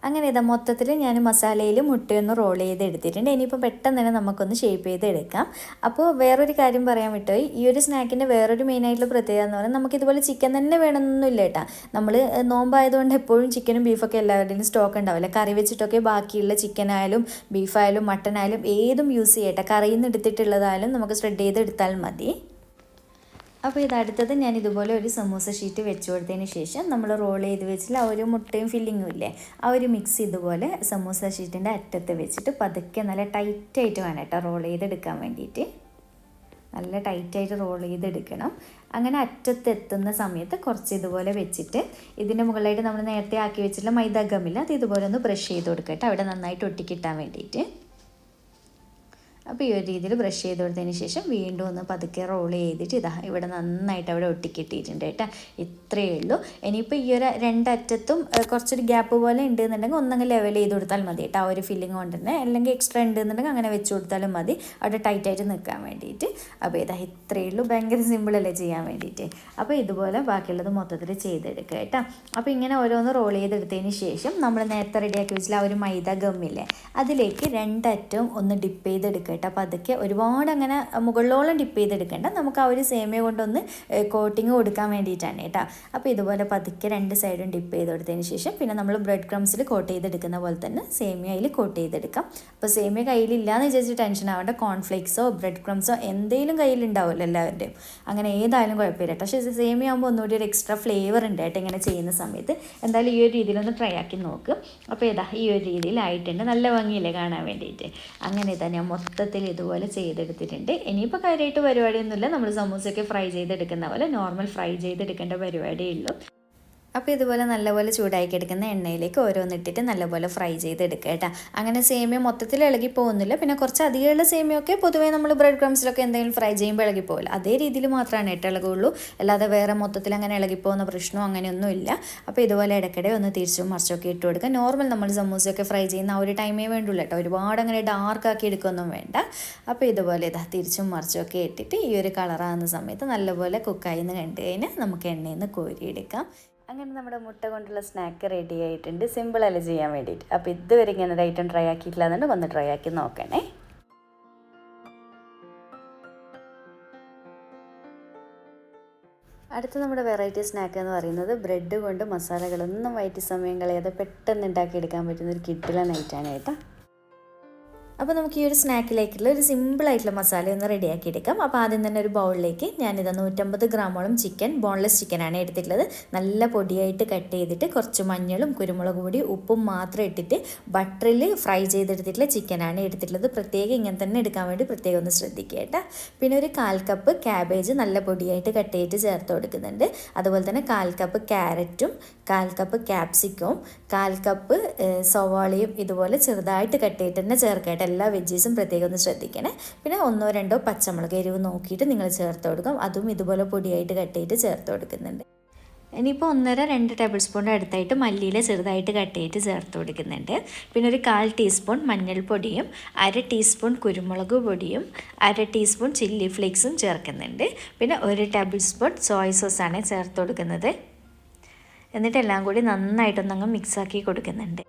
അങ്ങനെ ഇതാ മൊത്തത്തിൽ ഞാൻ മസാലയിൽ മുട്ടയൊന്ന് റോൾ ചെയ്ത് എടുത്തിട്ടുണ്ട് ഇനിയിപ്പോൾ പെട്ടെന്ന് തന്നെ നമുക്കൊന്ന് ഷേപ്പ് ചെയ്ത് എടുക്കാം അപ്പോൾ വേറൊരു കാര്യം പറയാൻ വിട്ടുപോയി ഈ ഒരു സ്നാക്കിന്റെ വേറൊരു മെയിനായിട്ടുള്ള പ്രത്യേകത എന്ന് പറഞ്ഞാൽ നമുക്ക് ഇതുപോലെ ചിക്കൻ തന്നെ വേണമെന്നൊന്നുമില്ല കേട്ടോ. നമ്മൾ നോമ്പായതുകൊണ്ട് എപ്പോഴും ചിക്കനും ബീഫൊക്കെ എല്ലാവരുടെയും സ്റ്റോക്ക് ഉണ്ടാവില്ല. കറി വെച്ചിട്ടൊക്കെ ബാക്കിയുള്ള ചിക്കനായാലും ബീഫായാലും മട്ടനായാലും ഏതും യൂസ് ചെയ്യട്ടെ. കറിയിൽ നിന്ന് എടുത്തിട്ടുള്ളതായാലും നമുക്ക് സ്പ്രെഡ് ചെയ്ത് എടുത്താൽ മതി. അപ്പോൾ ഇത് അടുത്തത് ഞാൻ ഇതുപോലെ ഒരു സമൂസ ഷീറ്റ് വെച്ച് കൊടുത്തതിന് ശേഷം നമ്മൾ റോൾ ചെയ്ത് വെച്ചാൽ ആ ഒരു മുട്ടയും ഫില്ലിങ്ങും ഇല്ലേ ആ ഒരു മിക്സ് ഇതുപോലെ സമൂസ ഷീറ്റിന്റെ അറ്റത്ത് വെച്ചിട്ട് പതുക്കെ നല്ല ടൈറ്റായിട്ട് വേണം കേട്ടോ റോൾ ചെയ്തെടുക്കാൻ വേണ്ടിയിട്ട്. നല്ല ടൈറ്റായിട്ട് റോൾ ചെയ്തെടുക്കണം. അങ്ങനെ അറ്റത്തെത്തുന്ന സമയത്ത് കുറച്ച് ഇതുപോലെ വെച്ചിട്ട് ഇതിന്റെ മുകളിലായിട്ട് നമ്മൾ നേരത്തെ ആക്കി വെച്ചിട്ടുള്ള മൈദ ഗമ്മില്ല അത് ഇതുപോലെ ഒന്ന് ബ്രഷ് ചെയ്ത് കൊടുക്കട്ടെ. അവിടെ നന്നായിട്ട് ഒട്ടിക്കിട്ടാൻ വേണ്ടിയിട്ട്. അപ്പോൾ ഈ ഒരു രീതിയിൽ ബ്രഷ് ചെയ്ത് കൊടുത്തതിന് ശേഷം വീണ്ടും ഒന്ന് പതുക്കെ റോൾ ചെയ്തിട്ട് ഇതാ ഇവിടെ നന്നായിട്ട് അവിടെ ഒട്ടിക്കിട്ടിയിട്ടുണ്ട് കേട്ടോ. ഇത്രയേ ഉള്ളൂ. ഇനിയിപ്പോൾ ഈ ഒരു രണ്ടറ്റത്തും കുറച്ചൊരു ഗ്യാപ്പ് പോലെ ഉണ്ട് എന്നുണ്ടെങ്കിൽ ഒന്നങ്ങ് ലെവൽ ചെയ്ത് കൊടുത്താൽ മതി കേട്ടോ. ആ ഒരു ഫില്ലിങ് കൊണ്ട് തന്നെ. അല്ലെങ്കിൽ എക്സ്ട്രാ ഉണ്ട് എന്നുണ്ടെങ്കിൽ അങ്ങനെ വെച്ച് കൊടുത്താലും മതി. അവിടെ ടൈറ്റായിട്ട് നിൽക്കാൻ വേണ്ടിയിട്ട്. അപ്പോൾ ഇതാ ഇത്രയേ ഉള്ളൂ. ഭയങ്കര സിമ്പിളല്ലേ ചെയ്യാൻ വേണ്ടിയിട്ട്. അപ്പോൾ ഇതുപോലെ ബാക്കിയുള്ളത് മൊത്തത്തിൽ ചെയ്തെടുക്കുക കേട്ടോ. അപ്പോൾ ഇങ്ങനെ ഓരോന്ന് റോൾ ചെയ്തെടുത്തതിന് ശേഷം നമ്മൾ നേരത്തെ റെഡിയാക്കി വെച്ചാൽ ആ ഒരു മൈദ ഗമ്മില്ലേ അതിലേക്ക് രണ്ടറ്റവും ഒന്ന് ഡിപ്പ് ചെയ്തെടുക്കുക കേട്ടോ. അപ്പോൾ അതൊക്കെ ഒരുപാട് അങ്ങനെ മുകളിലോളം ഡിപ്പ് ചെയ്തെടുക്കേണ്ട. നമുക്ക് ആ ഒരു സേമിയ കൊണ്ടൊന്ന് കോട്ടിങ് കൊടുക്കാൻ വേണ്ടിയിട്ടാണ് കേട്ടോ. അപ്പോൾ ഇതുപോലെ പതുക്കെ രണ്ട് സൈഡും ഡിപ്പ് ചെയ്ത് കൊടുത്തതിന് ശേഷം പിന്നെ നമ്മൾ ബ്രെഡ് ക്രംസിൽ കോട്ട് ചെയ്തെടുക്കുന്ന പോലെ തന്നെ സേമിയയിൽ കോട്ട് ചെയ്തെടുക്കാം. അപ്പോൾ സേമിയ കയ്യിലില്ലാന്ന് വിചാരിച്ച് ടെൻഷൻ ആവേണ്ട. കോൺഫ്ലേക്സോ ബ്രെഡ് ക്രംസോ എന്തെങ്കിലും കയ്യിലുണ്ടാവുമല്ലോ എല്ലാവരുടെയും. അങ്ങനെ ഏതായാലും കുഴപ്പമില്ല കേട്ടോ. പക്ഷേ സേമിയ ആകുമ്പോൾ ഒന്നുകൂടി ഒരു എക്സ്ട്രാ ഫ്ലേവർ ഉണ്ട് കേട്ടോ ഇങ്ങനെ ചെയ്യുന്ന സമയത്ത്. എന്തായാലും ഈ ഒരു രീതിയിലൊന്ന് ട്രൈ ആക്കി നോക്കും. അപ്പോൾ ഇതാ ഈ ഒരു രീതിയിലായിട്ടുണ്ട്. നല്ല ഭംഗിയില്ലേ കാണാൻ വേണ്ടിയിട്ട്. അങ്ങനെ ഇതാ ഞാൻ മൊത്തത്തിൽ ഇതുപോലെ ചെയ്തെടുത്തിട്ടുണ്ട്. ഇനിയിപ്പോൾ കാര്യമായിട്ട് പരിപാടിയൊന്നുമില്ല. നമ്മൾ സമൂസയൊക്കെ ഫ്രൈ ചെയ്തെടുക്കുന്ന പോലെ നോർമൽ ഫ്രൈ ചെയ്തെടുക്കേണ്ട പരിപാടിയേ ഉള്ളൂ. അപ്പോൾ ഇതുപോലെ നല്ലപോലെ ചൂടാക്കി എടുക്കുന്ന എണ്ണയിലേക്ക് ഓരോന്നിട്ടിട്ട് നല്ലപോലെ ഫ്രൈ ചെയ്തെടുക്കുക കേട്ടോ. അങ്ങനെ സേമിയ മൊത്തത്തിൽ ഇളകി പോകുന്നില്ല. പിന്നെ കുറച്ച് അധികമുള്ള സേമിയൊക്കെ പൊതുവേ നമ്മൾ ബ്രെഡ് ക്രംസിലൊക്കെ എന്തെങ്കിലും ഫ്രൈ ചെയ്യുമ്പോൾ ഇളകി പോകില്ല അതേ രീതിയിൽ മാത്രമാണ് കേട്ടോ ഇളകുള്ളൂ. അല്ലാതെ വേറെ മൊത്തത്തിൽ അങ്ങനെ ഇളകി പോകുന്ന പ്രശ്നമോ അങ്ങനെയൊന്നുമില്ല അപ്പോൾ ഇതുപോലെ ഇടയ്ക്കിടെ ഒന്ന് തിരിച്ചും മറിച്ചൊക്കെ ഇട്ട് കൊടുക്കുക. നോർമൽ നമ്മൾ സമൂസയൊക്കെ ഫ്രൈ ചെയ്യുന്ന ആ ഒരു ടൈമേ വേണ്ടുള്ളൂ കേട്ടോ. ഒരുപാട് അങ്ങനെ ഡാർക്ക് ആക്കി എടുക്കുകയൊന്നും വേണ്ട. അപ്പോൾ ഇതുപോലെ ഇതാ തിരിച്ചും മറിച്ചൊക്കെ ഇട്ടിട്ട് ഈ ഒരു കളറാകുന്ന സമയത്ത് നല്ലപോലെ കുക്കായി എന്ന് കണ്ടു കഴിഞ്ഞാൽ നമുക്ക് എണ്ണയിൽ നിന്ന് കോരിയെടുക്കാം. അങ്ങനെ നമ്മുടെ മുട്ട കൊണ്ടുള്ള സ്നാക്ക് റെഡി ആയിട്ടുണ്ട്. സിമ്പിളല്ല ചെയ്യാൻ വേണ്ടിയിട്ട്. അപ്പോൾ ഇതുവരെ ഇങ്ങനെ ഒരു ഐറ്റം ട്രൈ ആക്കിയിട്ടില്ല എന്നുണ്ടെങ്കിൽ ഒന്ന് ട്രൈ ആക്കി നോക്കണേ. അടുത്ത നമ്മുടെ വെറൈറ്റി സ്നാക്ക് എന്ന് പറയുന്നത് ബ്രെഡ് കൊണ്ട് മസാലകളൊന്നും വയറ്റി സമയം കളയാതെ പെട്ടെന്ന് ഉണ്ടാക്കിയെടുക്കാൻ പറ്റുന്ന ഒരു കിഡിലെ നൈറ്റാണ് കേട്ടോ. അപ്പോൾ നമുക്ക് ഈ ഒരു സ്നാക്കിലേക്കുള്ള ഒരു സിമ്പിളായിട്ടുള്ള മസാല ഒന്ന് റെഡിയാക്കി എടുക്കാം. അപ്പോൾ ആദ്യം തന്നെ ഒരു ബൗളിലേക്ക് ഞാനിത് നൂറ്റമ്പത് ഗ്രാമോളം ചിക്കൻ ബോൺലെസ് ചിക്കനാണ് എടുത്തിട്ടുള്ളത്. നല്ല പൊടിയായിട്ട് കട്ട് ചെയ്തിട്ട് കുറച്ച് മഞ്ഞളും കുരുമുളക് പൊടി ഉപ്പും മാത്രം ഇട്ടിട്ട് ബട്ടറിൽ ഫ്രൈ ചെയ്തെടുത്തിട്ടുള്ള ചിക്കനാണ് എടുത്തിട്ടുള്ളത്. പ്രത്യേകം ഇങ്ങനെ തന്നെ എടുക്കാൻ വേണ്ടി പ്രത്യേകം ഒന്ന് ശ്രദ്ധിക്കുക കേട്ടോ. പിന്നെ ഒരു കാൽ കപ്പ് ക്യാബേജ് നല്ല പൊടിയായിട്ട് കട്ട് ചെയ്തിട്ട് ചേർത്ത് കൊടുക്കുന്നുണ്ട്. അതുപോലെ തന്നെ കാൽ കപ്പ് ക്യാരറ്റും കാൽ കപ്പ് ക്യാപ്സിക്കവും കാൽ കപ്പ് സവാളയും ഇതുപോലെ ചെറുതായിട്ട് കട്ട് ചെയ്തിട്ട് തന്നെ ചേർക്കട്ടെ എല്ലാ വെജീസും പ്രത്യേകം ഒന്ന് ശ്രദ്ധിക്കണേ. പിന്നെ ഒന്നോ രണ്ടോ പച്ചമുളക് എരിവ് നോക്കിയിട്ട് നിങ്ങൾ ചേർത്ത് കൊടുക്കും അതും ഇതുപോലെ പൊടിയായിട്ട് കട്ട് ചെയ്തിട്ട് ചേർത്ത് കൊടുക്കുന്നുണ്ട്. ഇനിയിപ്പോൾ ഒന്നര രണ്ട് ടേബിൾ സ്പൂണിന്റെ അടുത്തായിട്ട് മല്ലിയില ചെറുതായിട്ട് കട്ട് ചേർത്ത് കൊടുക്കുന്നുണ്ട്. പിന്നെ ഒരു കാൽ ടീസ്പൂൺ മഞ്ഞൾപ്പൊടിയും അര ടീസ്പൂൺ കുരുമുളക് പൊടിയും അര ടീസ്പൂൺ ചില്ലി ഫ്ലേക്സും ചേർക്കുന്നുണ്ട്. പിന്നെ ഒരു ടേബിൾ സ്പൂൺ സോയ സോസാണ് ചേർത്ത് കൊടുക്കുന്നത്. എന്നിട്ട് എല്ലാം കൂടി നന്നായിട്ടൊന്നങ്ങ് മിക്സാക്കി കൊടുക്കുന്നുണ്ട്.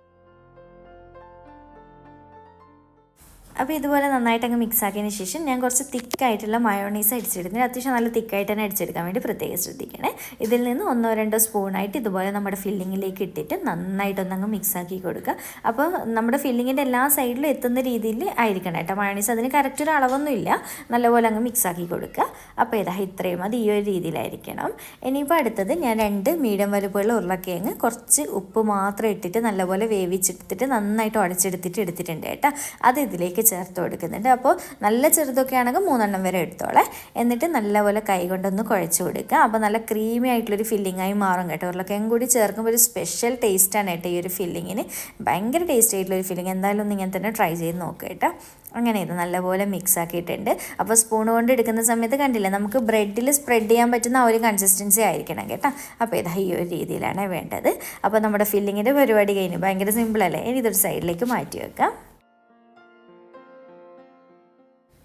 അപ്പോൾ ഇതുപോലെ നന്നായിട്ട് അങ്ങ് മിക്സ് ആക്കിയതിന് ശേഷം ഞാൻ കുറച്ച് തിക്കായിട്ടുള്ള മയോണൈസ് അടിച്ചെടുക്കുന്നത് അത്യാവശ്യം നല്ല തിക്കായിട്ട് തന്നെ അടിച്ചെടുക്കാൻ വേണ്ടി പ്രത്യേകം ശ്രദ്ധിക്കണേ. ഇതിൽ നിന്ന് ഒന്നോ രണ്ടോ സ്പൂണായിട്ട് ഇതുപോലെ നമ്മുടെ ഫില്ലിങ്ങിലേക്ക് ഇട്ടിട്ട് നന്നായിട്ടൊന്നങ്ങ് മിക്സ് ആക്കി കൊടുക്കുക. അപ്പോൾ നമ്മുടെ ഫില്ലിങ്ങിന്റെ എല്ലാ സൈഡിലും എത്തുന്ന രീതിയിൽ ആയിരിക്കണം കേട്ടോ. മയോണൈസ് അതിന് കറക്റ്റ് ഒരു അളവൊന്നുമില്ല. നല്ലപോലെ അങ്ങ് മിക്സ് ആക്കി കൊടുക്കുക. അപ്പോൾ ഇതാ ഇത്രയും അത് ഈ ഒരു രീതിയിലായിരിക്കണം. ഇനിയിപ്പോൾ അടുത്തത് ഞാൻ രണ്ട് മീഡിയം വലുപ്പമുള്ള ഉരുളക്കിഴങ്ങ് കുറച്ച് ഉപ്പ് മാത്രം ഇട്ടിട്ട് നല്ലപോലെ വേവിച്ചെടുത്തിട്ട് നന്നായിട്ട് ഉടച്ചെടുത്തിട്ട് എടുത്തിട്ടുണ്ട് കേട്ടോ. അത് ഇതിലേക്ക് ചേർത്ത് കൊടുക്കുന്നുണ്ട്. അപ്പോൾ നല്ല ചെറുതൊക്കെ ആണെങ്കിൽ മൂന്നെണ്ണം വരെ എടുത്തോളെ. എന്നിട്ട് നല്ലപോലെ കൈ കൊണ്ടൊന്ന് കുഴച്ച് കൊടുക്കുക. അപ്പോൾ നല്ല ക്രീമി ആയിട്ടുള്ളൊരു ഫില്ലിംഗ് ആയി മാറും കേട്ടോ. ഉരുളക്കിഴങ്ങ് കൂടി ചേർക്കുമ്പോൾ ഒരു സ്പെഷ്യൽ ടേസ്റ്റ് ആണ് കേട്ടോ ഈ ഒരു ഫില്ലിങ്ങിന് ഭയങ്കര ടേസ്റ്റ് ആയിട്ടുള്ളൊരു ഫില്ലിംഗ് എന്തായാലും ഒന്ന് ഇങ്ങനെ തന്നെ ട്രൈ ചെയ്ത് നോക്കുക കേട്ടോ. അങ്ങനെ ഇത് നല്ലപോലെ മിക്സ് ആക്കിയിട്ടുണ്ട്. അപ്പോൾ സ്പൂൺ കൊണ്ട് എടുക്കുന്ന സമയത്ത് കണ്ടില്ലേ നമുക്ക് ബ്രെഡിൽ സ്പ്രെഡ് ചെയ്യാൻ പറ്റുന്ന ആ ഒരു കൺസിസ്റ്റൻസി ആയിരിക്കണം കേട്ടോ. അപ്പോൾ ഇതാ ഈ ഒരു രീതിയിലാണ് വേണ്ടത്. അപ്പോൾ നമ്മുടെ ഫില്ലിങ്ങിന്റെ പരിപാടി കഴിഞ്ഞു. ഭയങ്കര സിമ്പിളല്ലേ ഇനി ഇതൊരു സൈഡിലേക്ക് മാറ്റി വെക്കാം.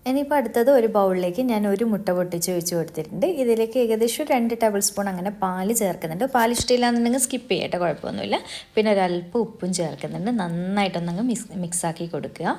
ഇനിയിപ്പോൾ അടുത്തത് ഒരു ബൗളിലേക്ക് ഞാൻ ഒരു മുട്ട പൊട്ടിച്ച് ഒഴിച്ച് കൊടുത്തിട്ടുണ്ട്. ഇതിലേക്ക് ഏകദേശം രണ്ട് ടേബിൾ സ്പൂൺ അങ്ങനെ പാൽ ചേർക്കുന്നുണ്ട്. പാൽ ഇഷ്ടമില്ലാന്നുണ്ടെങ്കിൽ സ്കിപ്പ് ചെയ്യട്ടെ കുഴപ്പമൊന്നുമില്ല. പിന്നെ ഒരല്പം ഉപ്പും ചേർക്കുന്നുണ്ട്. നന്നായിട്ടൊന്നങ്ങ് മിക്സ് മിക്സാക്കി കൊടുക്കുക.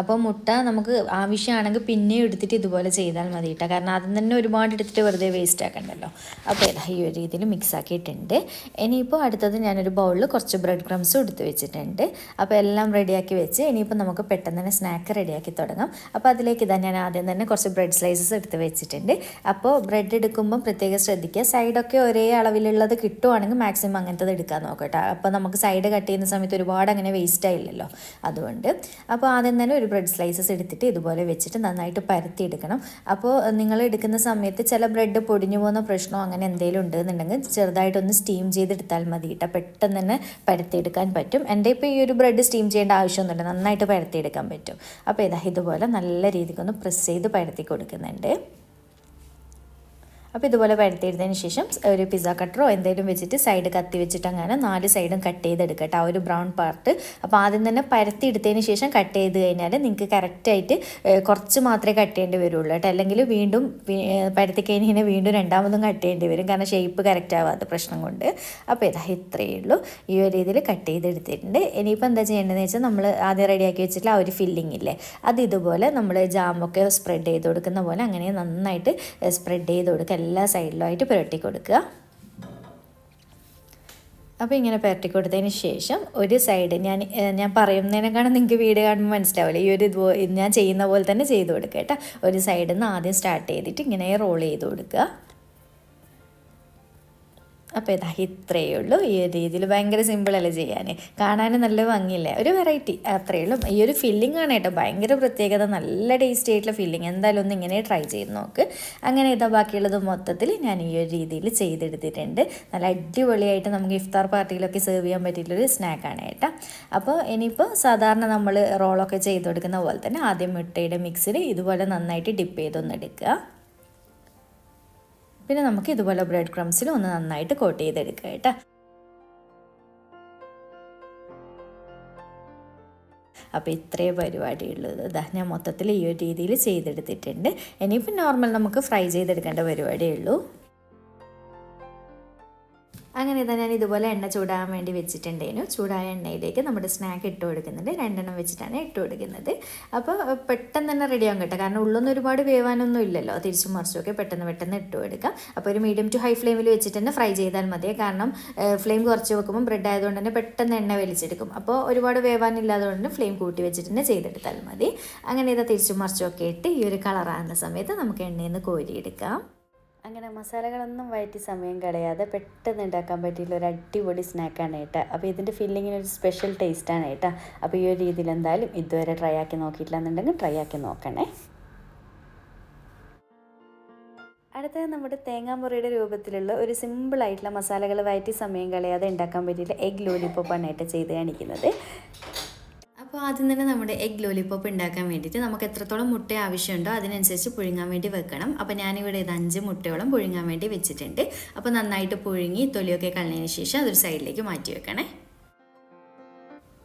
അപ്പോൾ മുട്ട നമുക്ക് ആവശ്യമാണെങ്കിൽ പിന്നെയും എടുത്തിട്ട് ഇതുപോലെ ചെയ്താൽ മതി കേട്ടോ കാരണം അതിൽ തന്നെ ഒരുപാട് എടുത്തിട്ട് വെറുതെ വേസ്റ്റ് ആക്കണ്ടല്ലോ. അപ്പോൾ ഇതാ ഈ ഒരു രീതിയിൽ മിക്സ് ആക്കിയിട്ടുണ്ട്. ഇനിയിപ്പോൾ അടുത്തത് ഞാനൊരു ബൗളിൽ കുറച്ച് ബ്രെഡ് ക്രംസ് എടുത്ത് വെച്ചിട്ടുണ്ട്. അപ്പോൾ എല്ലാം റെഡിയാക്കി വെച്ച് ഇനിയിപ്പോൾ നമുക്ക് പെട്ടെന്ന് തന്നെ സ്നാക്ക് റെഡിയാക്കി തുടങ്ങാം. അപ്പോൾ അതിലേക്ക് ഇതാ ഞാൻ ആദ്യം തന്നെ കുറച്ച് ബ്രെഡ് സ്ലൈസസ് എടുത്ത് വെച്ചിട്ടുണ്ട്. അപ്പോൾ ബ്രെഡ് എടുക്കുമ്പോൾ പ്രത്യേകം ശ്രദ്ധിക്കുക. സൈഡൊക്കെ ഒരേ അളവിലുള്ളത് കിട്ടുവാണെങ്കിൽ മാക്സിമം അങ്ങനത്തത് എടുക്കാൻ നോക്കട്ടെ അപ്പോൾ നമുക്ക് സൈഡ് കട്ട് ചെയ്യുന്ന സമയത്ത് ഒരുപാട് അങ്ങനെ വേസ്റ്റ് ആയില്ലല്ലോ. അതുകൊണ്ട്. അപ്പോൾ ആദ്യം തന്നെ ബ്രെഡ് സ്ലൈസസ് എടുത്തിട്ട് ഇതുപോലെ വെച്ചിട്ട് നന്നായിട്ട് പരത്തി എടുക്കണം അപ്പോൾ നിങ്ങൾ എടുക്കുന്ന സമയത്ത് ചില ബ്രെഡ് പൊടിഞ്ഞു പോകുന്ന പ്രശ്നമോ അങ്ങനെ എന്തെങ്കിലും ഉണ്ടെന്നുണ്ടെങ്കിൽ ചെറുതായിട്ടൊന്ന് സ്റ്റീം ചെയ്തെടുത്താൽ മതി കേട്ടോ. പെട്ടെന്ന് തന്നെ പരത്തിയെടുക്കാൻ പറ്റും. എന്റെ ഇപ്പോൾ ഈ ഒരു ബ്രെഡ് സ്റ്റീം ചെയ്യേണ്ട ആവശ്യമൊന്നുമില്ല. നന്നായിട്ട് പരത്തിയെടുക്കാൻ പറ്റും. അപ്പോൾ ഇതാ ഇതുപോലെ നല്ല രീതിക്കൊന്ന് പ്രസ് ചെയ്ത് പരത്തി കൊടുക്കുന്നുണ്ട്. അപ്പോൾ ഇതുപോലെ പരത്തിയെടുത്തതിന് ശേഷം ഒരു പിസ്സ കട്ടറോ എന്തെങ്കിലും വെച്ചിട്ട് സൈഡ് കത്തി വെച്ചിട്ട് അങ്ങനെ നാല് സൈഡും കട്ട് ചെയ്തെടുക്കട്ടെ. ആ ഒരു ബ്രൗൺ പാർട്ട് അപ്പോൾ ആദ്യം തന്നെ പരത്തിയെടുത്തതിന് ശേഷം കട്ട് ചെയ്ത് കഴിഞ്ഞാൽ നിങ്ങൾക്ക് കറക്റ്റായിട്ട് കുറച്ച് മാത്രമേ കട്ട് ചെയ്യേണ്ടി വരുള്ളൂ കേട്ടോ. അല്ലെങ്കിൽ വീണ്ടും പരത്തി കഴിഞ്ഞാൽ വീണ്ടും രണ്ടാമതും കട്ട് ചെയ്യേണ്ടി വരും. കാരണം ഷേപ്പ് കറക്റ്റ് ആവാത്ത പ്രശ്നം കൊണ്ട്. അപ്പോൾ ഇതാ ഇത്രയേ ഉള്ളൂ. ഈ ഒരു രീതിയിൽ കട്ട് ചെയ്തെടുത്തിട്ടുണ്ട്. ഇനിയിപ്പോൾ എന്താ ചെയ്യേണ്ടതെന്ന് വെച്ചാൽ നമ്മൾ ആദ്യം റെഡിയാക്കി വെച്ചിട്ടുള്ള ആ ഒരു ഫില്ലിംഗ് ഇല്ലേ? അത് ഇതുപോലെ നമ്മൾ ജാമൊക്കെ സ്പ്രെഡ് ചെയ്ത് കൊടുക്കുന്ന പോലെ അങ്ങനെ നന്നായിട്ട് സ്പ്രെഡ് ചെയ്ത് കൊടുക്കുക. എല്ലാ സൈഡിലുമായിട്ട് പുരട്ടി കൊടുക്കുക. അപ്പോൾ ഇങ്ങനെ പുരട്ടി കൊടുത്തതിന് ശേഷം ഒരു സൈഡ് ഞാൻ ഞാൻ പറയുന്നതിനെക്കാളും നിങ്ങൾക്ക് വീഡിയോ കാണുമ്പോൾ മനസ്സിലാവില്ല? ഈ ഒരു ഞാൻ ചെയ്യുന്ന പോലെ തന്നെ ചെയ്ത് കൊടുക്കുക കേട്ടോ. ഒരു സൈഡിൽ നിന്ന് ആദ്യം സ്റ്റാർട്ട് ചെയ്തിട്ട് ഇങ്ങനെ റോൾ ചെയ്ത് കൊടുക്കുക. അപ്പോൾ ഇതാ ഇത്രയേ ഉള്ളൂ. ഈ ഒരു രീതിയിൽ ഭയങ്കര സിമ്പിളല്ലേ ചെയ്യാൻ കാണാനും നല്ല ഭംഗിയില്ലേ? ഒരു വെറൈറ്റി അത്രയേ ഉള്ളൂ. ഈ ഒരു ഫില്ലിംഗ് ആണ് കേട്ടോ ഭയങ്കര പ്രത്യേകത. നല്ല ടേസ്റ്റി ആയിട്ടുള്ള ഫില്ലിംഗ് എന്തായാലും ഒന്ന് ഇങ്ങനെ ട്രൈ ചെയ്ത് നോക്ക്. അങ്ങനെ ഇതാ ബാക്കിയുള്ളത് മൊത്തത്തിൽ ഞാൻ ഈ ഒരു രീതിയിൽ ചെയ്തെടുത്തിട്ടുണ്ട്. നല്ല അടിപൊളിയായിട്ട് നമുക്ക് ഇഫ്താർ പാർട്ടിയിലൊക്കെ സെർവ് ചെയ്യാൻ പറ്റിയിട്ടുള്ളൊരു സ്നാക്കാണ് കേട്ടോ. അപ്പോൾ ഇനിയിപ്പോൾ സാധാരണ നമ്മൾ റോളൊക്കെ ചെയ്ത് കൊടുക്കുന്ന പോലെ തന്നെ ആദ്യം മുട്ടയുടെ മിക്സിൽ ഇതുപോലെ നന്നായിട്ട് ഡിപ്പ് ചെയ്തൊന്ന് എടുക്കുക. പിന്നെ നമുക്ക് ഇതുപോലെ ബ്രെഡ് ക്രംസിൽ ഒന്ന് നന്നായിട്ട് കോട്ട് ചെയ്തെടുക്കുക കേട്ടോ. അപ്പോൾ ഇത്രയേ പരിപാടിയുള്ളത് ഇതാ ഞാൻ മൊത്തത്തിൽ ഈ ഒരു രീതിയിൽ ചെയ്തെടുത്തിട്ടുണ്ട്. ഇനിയിപ്പോൾ നോർമൽ നമുക്ക് ഫ്രൈ ചെയ്തെടുക്കേണ്ട പരിപാടിയേ ഉള്ളൂ. അങ്ങനെ ഇതാ ഞാൻ ഇതുപോലെ എണ്ണ ചൂടാകാൻ വേണ്ടി വെച്ചിട്ടുണ്ടേനു. ചൂടായ എണ്ണയിലേക്ക് നമ്മുടെ സ്നാക്ക് ഇട്ട് കൊടുക്കുന്നുണ്ട്. രണ്ടെണ്ണം വെച്ചിട്ടാണ് ഇട്ട് കൊടുക്കുന്നത്. അപ്പോൾ പെട്ടെന്ന് തന്നെ റെഡിയാകും കേട്ടോ. കാരണം ഉള്ളൊന്നും ഒരുപാട് വേവാനൊന്നും ഇല്ലല്ലോ. തിരിച്ചും മറിച്ചുമൊക്കെ പെട്ടെന്ന് പെട്ടെന്ന് ഇട്ട് കൊടുക്കാം. അപ്പോൾ ഒരു മീഡിയം ടു ഹൈ ഫ്ലെയിമിൽ വെച്ചിട്ട് തന്നെ ഫ്രൈ ചെയ്താൽ മതി. കാരണം ഫ്ലെയിം കുറച്ച് വെക്കുമ്പോൾ ബ്രെഡ് ആയതുകൊണ്ട് തന്നെ പെട്ടെന്ന് എണ്ണ വലിച്ചെടുക്കും. അപ്പോൾ ഒരുപാട് വേവാനില്ലാതുകൊണ്ട് ഫ്ലെയിം കൂട്ടി വെച്ചിട്ട് തന്നെ ചെയ്തെടുത്താൽ മതി. അങ്ങനെ ഇതാ തിരിച്ചും മറിച്ചുമൊക്കെ ഇട്ട് ഈ ഒരു കളറാകുന്ന സമയത്ത് നമുക്ക് എണ്ണയിൽ നിന്ന് കോരിയെടുക്കാം. അങ്ങനെ മസാലകളൊന്നും വയറ്റി സമയം കളയാതെ പെട്ടെന്ന് ഉണ്ടാക്കാൻ പറ്റിയുള്ള ഒരു അടിപൊളി സ്നാക്കാണ് കേട്ടോ. അപ്പോൾ ഇതിന്റെ ഫില്ലിങ്ങിന് ഒരു സ്പെഷ്യൽ ടേസ്റ്റാണ് കേട്ടോ. അപ്പോൾ ഈ ഒരു രീതിയിൽ എന്തായാലും ഇതുവരെ ട്രൈ ആക്കി നോക്കിയിട്ടില്ല എന്നുണ്ടെങ്കിൽ ട്രൈ ആക്കി നോക്കണേ. അടുത്തത് നമ്മുടെ തേങ്ങാമുറിയുടെ രൂപത്തിലുള്ള ഒരു സിമ്പിളായിട്ടുള്ള മസാലകൾ വയറ്റി സമയം കളയാതെ ഉണ്ടാക്കാൻ പറ്റിയിട്ടുള്ള എഗ് ലോലിപ്പോപ്പാണ് കേട്ടോ ചെയ്ത് കാണിക്കുന്നത്. അപ്പോൾ ആദ്യം തന്നെ നമ്മുടെ എഗ് ലോലിപ്പോപ്പ് ഉണ്ടാക്കാൻ വേണ്ടിയിട്ട് നമുക്ക് എത്രത്തോളം മുട്ട ആവശ്യമുണ്ടോ അതിനനുസരിച്ച് പുഴുങ്ങാൻ വേണ്ടി വെക്കണം. അപ്പോൾ ഞാനിവിടെ ഇത് അഞ്ച് മുട്ടയോളം പുഴുങ്ങാൻ വേണ്ടി വെച്ചിട്ടുണ്ട്. അപ്പോൾ നന്നായിട്ട് പുഴുങ്ങി തൊലിയൊക്കെ കളഞ്ഞതിന് ശേഷം അതൊരു സൈഡിലേക്ക് മാറ്റി വെക്കണേ.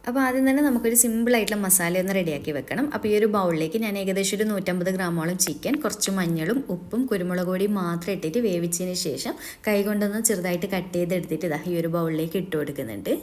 അപ്പോൾ ആദ്യം തന്നെ നമുക്കൊരു സിമ്പിൾ ആയിട്ടുള്ള മസാല ഒന്ന് റെഡിയാക്കി വെക്കണം. അപ്പോൾ ഈ ഒരു ബൗളിലേക്ക് ഞാൻ ഏകദേശം ഒരു നൂറ്റമ്പത് ഗ്രാമോളം ചിക്കൻ കുറച്ച് മഞ്ഞളും ഉപ്പും കുരുമുളക് പൊടിയും മാത്രം ഇട്ടിട്ട് വേവിച്ചതിന് ശേഷം കൈ കൊണ്ടൊന്ന് ചെറുതായിട്ട് കട്ട് ചെയ്തെടുത്തിട്ട് ഇതാ ഈ ഒരു ബൗളിലേക്ക് ഇട്ട് കൊടുക്കുന്നുണ്ട്.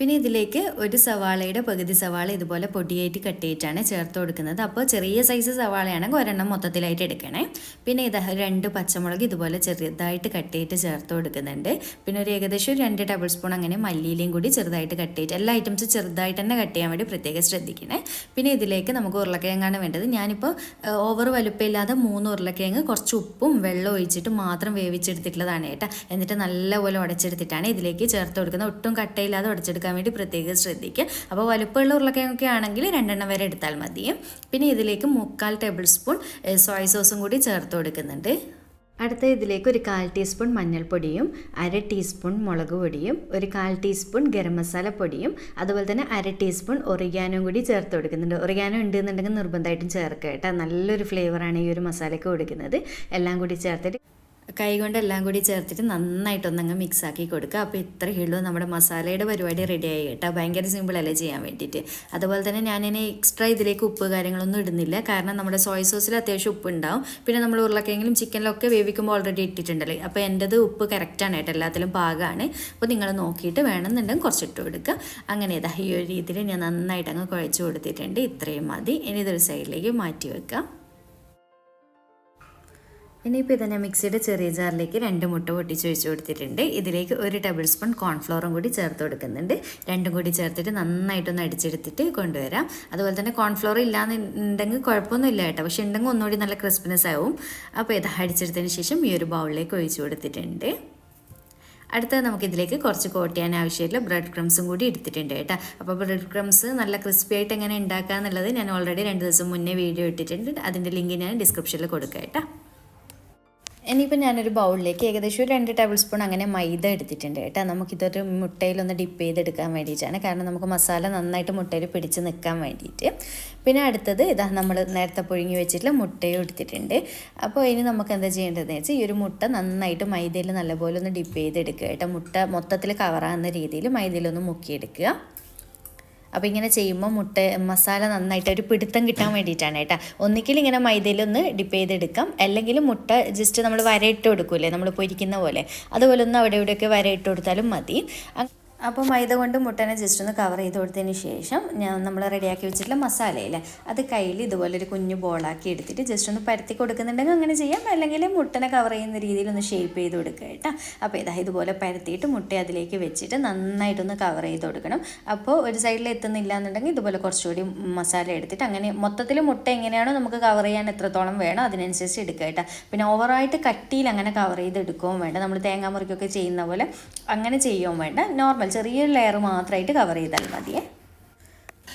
പിന്നെ ഇതിലേക്ക് ഒരു സവാളയുടെ പകുതി സവാള ഇതുപോലെ പൊടിയായിട്ട് കട്ട് ചെയ്തിട്ടാണ് ചേർത്ത് കൊടുക്കുന്നത്. അപ്പോൾ ചെറിയ സൈസ് സവാളയാണെങ്കിൽ ഒരെണ്ണം മൊത്തത്തിലായിട്ട് എടുക്കണേ. പിന്നെ ഇത് രണ്ട് പച്ചമുളക് ഇതുപോലെ ചെറുതായിട്ട് കട്ട് ചെയ്തിട്ട് ചേർത്ത് കൊടുക്കുന്നുണ്ട്. പിന്നെ ഒരു ഏകദേശം രണ്ട് ടേബിൾ സ്പൂൺ അങ്ങനെ മല്ലിയിലയും കൂടി ചെറുതായിട്ട് കട്ട് ചെയ്തിട്ട് എല്ലാ ഐറ്റംസും ചെറുതായിട്ട് തന്നെ കട്ട് ചെയ്യാൻ വേണ്ടി പ്രത്യേകം ശ്രദ്ധിക്കണേ. പിന്നെ ഇതിലേക്ക് നമുക്ക് ഉരുളക്കിഴങ്ങാണ് വേണ്ടത്. ഞാനിപ്പോൾ ഓവർ വലുപ്പമില്ലാതെ മൂന്ന് ഉരുളക്കിഴങ്ങ് കുറച്ച് ഉപ്പും വെള്ളം ഒഴിച്ചിട്ട് മാത്രം വേവിച്ചെടുത്തിട്ടുള്ളതാണ് കേട്ടോ. എന്നിട്ട് നല്ലപോലെ ഉടച്ചെടുത്തിട്ടാണ് ഇതിലേക്ക് ചേർത്ത് കൊടുക്കുന്നത്. ഒട്ടും കട്ടയില്ലാതെ ഉടച്ചെടുക്കാൻ വേണ്ടി പ്രത്യേകം ശ്രദ്ധിക്കുക. അപ്പോൾ വലുപ്പമുള്ള ഉരുളക്കിഴങ്ങൊക്കെ ആണെങ്കിൽ രണ്ടെണ്ണം വരെ എടുത്താൽ മതി. പിന്നെ ഇതിലേക്ക് മുക്കാൽ ടേബിൾ സ്പൂൺ സോയ സോസും കൂടി ചേർത്ത് കൊടുക്കുന്നുണ്ട്. അടുത്ത ഇതിലേക്ക് ഒരു കാൽ ടീസ്പൂൺ മഞ്ഞൾപ്പൊടിയും അര ടീസ്പൂൺ മുളക് പൊടിയും ഒരു കാൽ ടീസ്പൂൺ ഗരം മസാല പൊടിയും അതുപോലെ തന്നെ അര ടീസ്പൂൺ ഒറിഗാനോ കൂടി ചേർത്ത് കൊടുക്കുന്നുണ്ട്. ഒറിഗാനോ ഉണ്ടെന്നുണ്ടെങ്കിൽ നിർബന്ധമായിട്ടും ചേർക്കുക കേട്ടോ. നല്ലൊരു ഫ്ലേവറാണ് ഈ ഒരു മസാലയ്ക്ക് കൊടുക്കുന്നത്. എല്ലാം കൂടി ചേർത്തിട്ട് കൈകൊണ്ട് കൊണ്ടെല്ലാം കൂടി ചേർത്തിട്ട് നന്നായിട്ടൊന്നങ്ങ് മിക്സ് ആക്കി കൊടുക്കുക. അപ്പോൾ ഇത്രയേ ഉള്ളൂ നമ്മുടെ മസാലയുടെ പരിപാടി റെഡി ആയി കേട്ടോ. ഭയങ്കര സിമ്പിളല്ലേ ചെയ്യാൻ വേണ്ടിയിട്ട്. അതുപോലെ തന്നെ ഞാനിനി എക്സ്ട്രാ ഇതിലേക്ക് ഉപ്പ് കാര്യങ്ങളൊന്നും ഇടുന്നില്ല. കാരണം നമ്മുടെ സോയ സോസിൽ അത്യാവശ്യം ഉപ്പ് ഉണ്ടാവും പിന്നെ നമ്മൾ ഉരുളക്കെങ്കിലും ചിക്കനിലൊക്കെ വേവിക്കുമ്പോൾ ഓൾറെഡി ഇട്ടിട്ടുണ്ടല്ലേ. അപ്പോൾ എന്റെത് ഉപ്പ് കറക്റ്റാണ് കേട്ടോ. എല്ലാത്തിലും പാകമാണ് അപ്പോൾ നിങ്ങൾ നോക്കിയിട്ട് വേണമെന്നുണ്ടെങ്കിൽ കുറച്ചിട്ട് കൊടുക്കുക അങ്ങനെ ഇതാ ഈ ഒരു രീതിയിൽ ഞാൻ നന്നായിട്ട് അങ്ങ് കുഴച്ച് കൊടുത്തിട്ടുണ്ട്. ഇത്രയും മതി. ഇനി ഇതൊരു സൈഡിലേക്ക് മാറ്റി വെക്കാം. ഇനിയിപ്പോൾ ഇതന്നെ മിക്സിയുടെ ചെറിയ ജാറിലേക്ക് രണ്ട് മുട്ട പൊട്ടിച്ച് ഒഴിച്ചു കൊടുത്തിട്ടുണ്ട്. ഇതിലേക്ക് ഒരു ടേബിൾ സ്പൂൺ കോൺഫ്ലോറും കൂടി ചേർത്ത് കൊടുക്കുന്നുണ്ട്. രണ്ടും കൂടി ചേർത്തിട്ട് നന്നായിട്ടൊന്ന് അടിച്ചെടുത്തിട്ട് കൊണ്ടുവരാം. അതുപോലെ തന്നെ കോൺഫ്ലോർ ഇല്ലാന്നുണ്ടെങ്കിൽ കുഴപ്പമൊന്നുമില്ല കേട്ടോ. പക്ഷെ ഉണ്ടെങ്കിൽ ഒന്നുകൂടി നല്ല ക്രിസ്പിനെസ് ആവും. അപ്പോൾ ഇത് അടിച്ചെടുത്തതിന് ശേഷം ഈ ഒരു ബൗളിലേക്ക് ഒഴിച്ചു കൊടുത്തിട്ടുണ്ട്. അടുത്തത് നമുക്കിതിലേക്ക് കുറച്ച് കോട്ടിയാൻ ചെയ്യാൻ ബ്രെഡ് ക്രംസും കൂടി എടുത്തിട്ടുണ്ട് കേട്ടോ. അപ്പോൾ ബ്രെഡ് ക്രംസ് നല്ല ക്രിസ്പി ആയിട്ട് എങ്ങനെ ഉണ്ടാക്കുക എന്നുള്ളത് ഞാൻ ഓൾറെഡി രണ്ട് ദിവസം മുന്നേ വീഡിയോ ഇട്ടിട്ടുണ്ട്. അതിന്റെ ലിങ്ക് ഞാൻ ഡിസ്ക്രിപ്ഷനിൽ കൊടുക്കാം കേട്ടോ. ഇനിയിപ്പോൾ ഞാനൊരു ബൗളിലേക്ക് ഏകദേശം ഒരു രണ്ട് ടേബിൾ സ്പൂൺ അങ്ങനെ മൈദ എടുത്തിട്ടുണ്ട് കേട്ടോ. നമുക്കിതൊരു മുട്ടയിലൊന്ന് ഡിപ്പ് ചെയ്തെടുക്കാൻ വേണ്ടിയിട്ടാണ്. കാരണം നമുക്ക് മസാല നന്നായിട്ട് മുട്ടയിൽ പിടിച്ച് നിൽക്കാൻ വേണ്ടിയിട്ട്. പിന്നെ അടുത്തത് ഇതാ നമ്മൾ നേരത്തെ പുഴുങ്ങി വെച്ചിട്ടുള്ള മുട്ടയും എടുത്തിട്ടുണ്ട്. അപ്പോൾ ഇനി നമുക്ക് എന്താ ചെയ്യേണ്ടതെന്ന് വെച്ചാൽ ഈ ഒരു മുട്ട നന്നായിട്ട് മൈദയിൽ നല്ലപോലെ ഒന്ന് ഡിപ്പ് ചെയ്തെടുക്കുക കേട്ടോ. മുട്ട മൊത്തത്തിൽ കവറാകുന്ന രീതിയിൽ മൈദയിലൊന്ന് മുക്കിയെടുക്കുക. അപ്പോൾ ഇങ്ങനെ ചെയ്യുമ്പോൾ മുട്ട മസാല നന്നായിട്ട് ഒരു പിടുത്തം കിട്ടാൻ വേണ്ടിയിട്ടാണ് കേട്ടോ. ഒന്നുകിൽ ഇങ്ങനെ മൈദയിലൊന്ന് ഡിപ്പ് ചെയ്തെടുക്കാം. അല്ലെങ്കിൽ മുട്ട ജസ്റ്റ് നമ്മൾ വരയിട്ട് കൊടുക്കൂലേ? നമ്മൾ പൊരിക്കുന്ന പോലെ. അതുപോലെ ഒന്ന് അവിടെ ഇവിടെയൊക്കെ വരയിട്ട് കൊടുത്താലും മതി. അപ്പോൾ മൈദ കൊണ്ട് മുട്ടനെ ജസ്റ്റ് ഒന്ന് കവർ ചെയ്ത് കൊടുത്തതിന് ശേഷം ഞാൻ നമ്മൾ റെഡിയാക്കി വെച്ചിട്ടുള്ള മസാലയില്ലേ അത് കയ്യിൽ ഇതുപോലെ ഒരു കുഞ്ഞു ബോളാക്കി എടുത്തിട്ട് ജസ്റ്റ് ഒന്ന് പരത്തി കൊടുക്കുന്നുണ്ടെങ്കിൽ അങ്ങനെ ചെയ്യാം. അല്ലെങ്കിൽ മുട്ടനെ കവർ ചെയ്യുന്ന രീതിയിൽ ഒന്ന് ഷേപ്പ് ചെയ്ത് കൊടുക്കുക കേട്ടോ. അപ്പോൾ ഇതാ ഇതുപോലെ പരത്തിയിട്ട് മുട്ട അതിലേക്ക് വെച്ചിട്ട് നന്നായിട്ടൊന്ന് കവർ ചെയ്ത് കൊടുക്കണം. അപ്പോൾ ഒരു സൈഡിൽ എത്തുന്നില്ല എന്നുണ്ടെങ്കിൽ ഇതുപോലെ കുറച്ചുകൂടി മസാല എടുത്തിട്ട് അങ്ങനെ മൊത്തത്തിൽ മുട്ട എങ്ങനെയാണോ നമുക്ക് കവർ ചെയ്യാൻ എത്രത്തോളം വേണോ അതിനനുസരിച്ച് എടുക്കുക കേട്ടോ. പിന്നെ ഓവറായിട്ട് കട്ടിയിൽ അങ്ങനെ കവർ ചെയ്ത് എടുക്കുകയും വേണ്ട. നമ്മൾ തേങ്ങാമുറിക്കൊക്കെ ചെയ്യുന്ന പോലെ അങ്ങനെ ചെയ്യുകയും വേണ്ട. നോർമൽ ചെറിയൊരു ലെയർ മാത്രമായിട്ട് കവർ ചെയ്താൽ മതിയേ.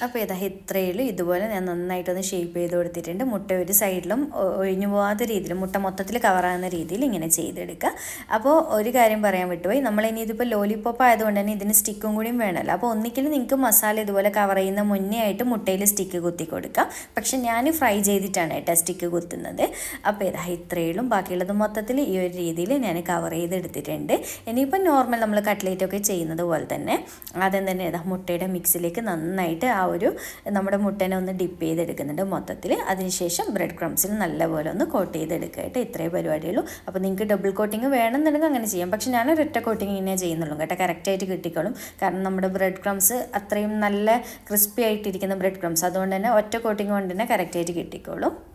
അപ്പോൾ ഇതാ ഇത്രയിലും ഇതുപോലെ ഞാൻ നന്നായിട്ടൊന്ന് ഷേപ്പ് ചെയ്ത് കൊടുത്തിട്ടുണ്ട്. മുട്ട ഒരു സൈഡിലും ഒഴിഞ്ഞു പോകാത്ത രീതിയിൽ മുട്ട മൊത്തത്തിൽ കവറാകുന്ന രീതിയിൽ ഇങ്ങനെ ചെയ്തെടുക്കുക. അപ്പോൾ ഒരു കാര്യം പറയാൻ വിട്ടുപോയി. നമ്മൾ ഇനി ഇതിപ്പോൾ ലോലിപ്പോപ്പ് ആയതുകൊണ്ട് തന്നെ ഇതിന് സ്റ്റിക്കും കൂടിയും വേണമല്ലോ. അപ്പോൾ ഒന്നിക്കലും നിങ്ങൾക്ക് മസാല ഇതുപോലെ കവർ ചെയ്യുന്ന മുന്നേ ആയിട്ട് മുട്ടയിൽ സ്റ്റിക്ക് കുത്തി കൊടുക്കുക പക്ഷെ ഞാൻ ഫ്രൈ ചെയ്തിട്ടാണ് കേട്ടോ സ്റ്റിക്ക് കുത്തുന്നത്. അപ്പോൾ ഇതാ ഇത്രയിലും ബാക്കിയുള്ളത് മൊത്തത്തിൽ ഈ ഒരു രീതിയിൽ ഞാൻ കവർ ചെയ്തെടുത്തിട്ടുണ്ട്. ഇനിയിപ്പോൾ നോർമൽ നമ്മൾ കട്ട്ലേറ്റൊക്കെ ചെയ്യുന്നത് പോലെ തന്നെ ആദ്യം തന്നെ ഇതാ മുട്ടയുടെ മിക്സിലേക്ക് നന്നായിട്ട് ഒരു നമ്മുടെ മുട്ടനെ ഒന്ന് ഡിപ്പ് ചെയ്തെടുക്കുന്നുണ്ട് മൊത്തത്തിൽ. അതിനുശേഷം ബ്രെഡ് ക്രംസിൽ നല്ലപോലെ ഒന്ന് കോട്ട് ചെയ്തെടുക്കുക കേട്ടോ. ഇത്രയേ പരിപാടിയുള്ളൂ. അപ്പോൾ നിങ്ങൾക്ക് ഡബിൾ കോട്ടിങ് വേണമെന്നുണ്ടെങ്കിൽ അങ്ങനെ ചെയ്യാം. പക്ഷേ ഞാൻ ഒരൊറ്റ കോട്ടിങ് ഇങ്ങനെ ചെയ്യുന്നുള്ളൂ കേട്ടോ. കറക്റ്റായിട്ട് കിട്ടിക്കോളും. കാരണം നമ്മുടെ ബ്രെഡ് ക്രംസ് അത്രയും നല്ല ക്രിസ്പി ആയിട്ടിരിക്കുന്ന ബ്രെഡ് ക്രംസ് അതുകൊണ്ട് തന്നെ ഒറ്റ കോട്ടിങ് കൊണ്ട് തന്നെ കറക്റ്റായിട്ട് കിട്ടിക്കോളും.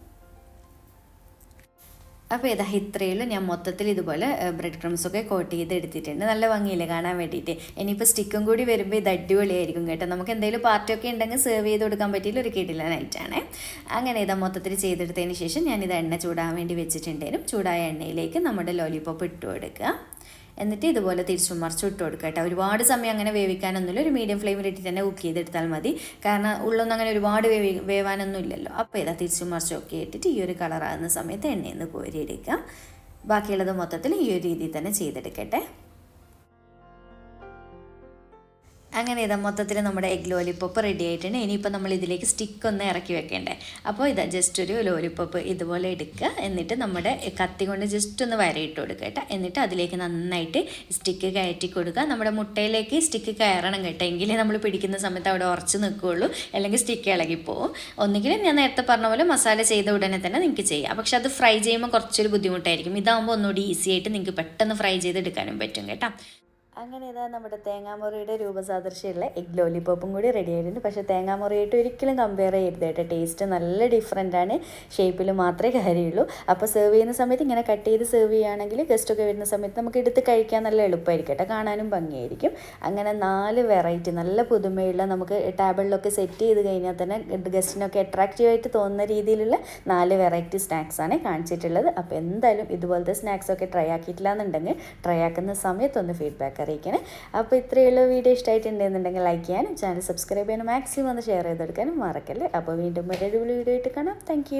അപ്പോൾ ഇതാ ഇത്രയുള്ളൂ. ഞാൻ മൊത്തത്തിൽ ഇതുപോലെ ബ്രെഡ് ക്രംസ് ഒക്കെ കോട്ട് ചെയ്ത് എടുത്തിട്ടുണ്ട് നല്ല ഭംഗിയില്ലേ കാണാൻ വേണ്ടിയിട്ട്. ഇനിയിപ്പോൾ സ്റ്റിക്കും കൂടി വരുമ്പോൾ ഇത് അടിപൊളിയായിരിക്കും കേട്ടോ. നമുക്ക് എന്തെങ്കിലും പാർട്ടിയൊക്കെ ഉണ്ടെങ്കിൽ സെർവ് ചെയ്ത് കൊടുക്കാൻ പറ്റിയില്ല ഒരു കിടില നൈറ്റാണ് അങ്ങനെ ഇതാ മൊത്തത്തിൽ ചെയ്തെടുത്തതിന് ശേഷം ഞാനിത് എണ്ണ ചൂടാൻ വേണ്ടി വെച്ചിട്ടുണ്ടായിരുന്നു. ചൂടായ എണ്ണയിലേക്ക് നമ്മുടെ ലോലിപോപ്പ് ഇട്ടു കൊടുക്കുക. എന്നിട്ട് ഇതുപോലെ തിരിച്ചു മറിച്ച് ഇട്ട് കൊടുക്കുക കേട്ടോ. ഒരുപാട് സമയം അങ്ങനെ വേവിക്കാനൊന്നുമില്ല. ഒരു മീഡിയം ഫ്ലെയിമിൽ ഇട്ടിട്ട് തന്നെ കുക്ക് ചെയ്തെടുത്താൽ മതി. കാരണം ഉള്ളൊന്നും അങ്ങനെ ഒരുപാട് വേവി വേവാനൊന്നും ഇല്ലല്ലോ. അപ്പോൾ ഇതാ തിരിച്ചു മറിച്ചൊക്കെ ഇട്ടിട്ട് ഈ ഒരു കളറാകുന്ന സമയത്ത് എണ്ണയിൽ നിന്ന് കോരിയെടുക്കാം ബാക്കിയുള്ളത് മൊത്തത്തിൽ ഈ ഒരു രീതിയിൽ തന്നെ ചെയ്തെടുക്കട്ടെ. അങ്ങനെ ഇതാ മൊത്തത്തിൽ നമ്മുടെ എഗ് ലോലിപ്പോപ്പ് റെഡി ആയിട്ടുണ്ട്. ഇനിയിപ്പോൾ നമ്മൾ ഇതിലേക്ക് സ്റ്റിക്ക് ഒന്ന് ഇറക്കി വെക്കേണ്ടേ. അപ്പോൾ ഇതാ ജസ്റ്റ് ഒരു ലോലിപ്പോപ്പ് ഇതുപോലെ എടുക്കുക. എന്നിട്ട് നമ്മുടെ കത്തി കൊണ്ട് ജസ്റ്റ് ഒന്ന് വരയിട്ട് കൊടുക്കുക കേട്ടോ. എന്നിട്ട് അതിലേക്ക് നന്നായിട്ട് സ്റ്റിക്ക് കയറ്റി കൊടുക്കുക. നമ്മുടെ മുട്ടയിലേക്ക് സ്റ്റിക്ക് കയറണം കേട്ടോ. എങ്കിലേ നമ്മൾ പിടിക്കുന്ന സമയത്ത് അവിടെ ഉറച്ച് നിൽക്കുകയുള്ളൂ. അല്ലെങ്കിൽ സ്റ്റിക്ക് ഇളകിപ്പോവും ഒന്നുകിൽ ഞാൻ നേരത്തെ പറഞ്ഞ പോലെ മസാല ചെയ്ത ഉടനെ തന്നെ നിങ്ങൾക്ക് ചെയ്യാം. പക്ഷെ അത് ഫ്രൈ ചെയ്യുമ്പോൾ കുറച്ചൊരു ബുദ്ധിമുട്ടായിരിക്കും. ഇതാകുമ്പോൾ ഒന്നുകൂടി ഈസി ആയിട്ട് നിങ്ങൾക്ക് പെട്ടെന്ന് ഫ്രൈ ചെയ്തെടുക്കാനും പറ്റും കേട്ടോ. അങ്ങനെ ഇതാ നമ്മുടെ തേങ്ങാമുറിയുടെ രൂപസാദൃശ്യമുള്ള എഗ് ലോലിപോപ്പും കൂടി റെഡി ആയിട്ടുണ്ട്. പക്ഷേ തേങ്ങാമുറിയായിട്ട് ഒരിക്കലും കമ്പയർ ചെയ്യരുത് കേട്ടോ. ടേസ്റ്റ് നല്ല ഡിഫറെന്റ് ആണ്. ഷേപ്പിൽ മാത്രമേ കാര്യമുള്ളൂ. അപ്പോൾ സെർവ് ചെയ്യുന്ന സമയത്ത് ഇങ്ങനെ കട്ട് ചെയ്ത് സെർവ് ചെയ്യുകയാണെങ്കിൽ ഗസ്റ്റൊക്കെ വരുന്ന സമയത്ത് നമുക്ക് എടുത്ത് കഴിക്കാൻ നല്ല എളുപ്പമായിരിക്കും കേട്ടോ. കാണാനും ഭംഗിയായിരിക്കും. അങ്ങനെ നാല് വെറൈറ്റി നല്ല പുതുമയുള്ള നമുക്ക് ടേബിളിലൊക്കെ സെറ്റ് ചെയ്ത് കഴിഞ്ഞാൽ തന്നെ ഗസ്റ്റിനൊക്കെ അട്രാക്റ്റീവ് ആയിട്ട് തോന്നുന്ന രീതിയിലുള്ള നാല് വെറൈറ്റി സ്നാക്സാണ് കാണിച്ചിട്ടുള്ളത്. അപ്പോൾ എന്തായാലും ഇതുപോലത്തെ സ്നാക്സൊക്കെ ട്രൈ ആക്കിയിട്ടില്ല എന്നുണ്ടെങ്കിൽ ട്രൈ ആക്കുന്ന സമയത്തൊന്ന് ഫീഡ്ബാക്ക് അറിയിക്കണേ. അപ്പോൾ ഇത്രയുള്ള വീഡിയോ ഇഷ്ടമായിട്ടുണ്ടെന്നുണ്ടെങ്കിൽ ലൈക്ക് ചെയ്യാനും ചാനൽ സബ്സ്ക്രൈബ് ചെയ്യാനും മാക്സിമം ഒന്ന് ഷെയർ ചെയ്തെടുക്കാനും മറക്കല്ലേ. അപ്പോൾ വീണ്ടും ഒരു വീഡിയോ ആയിട്ട് കാണാം. താങ്ക്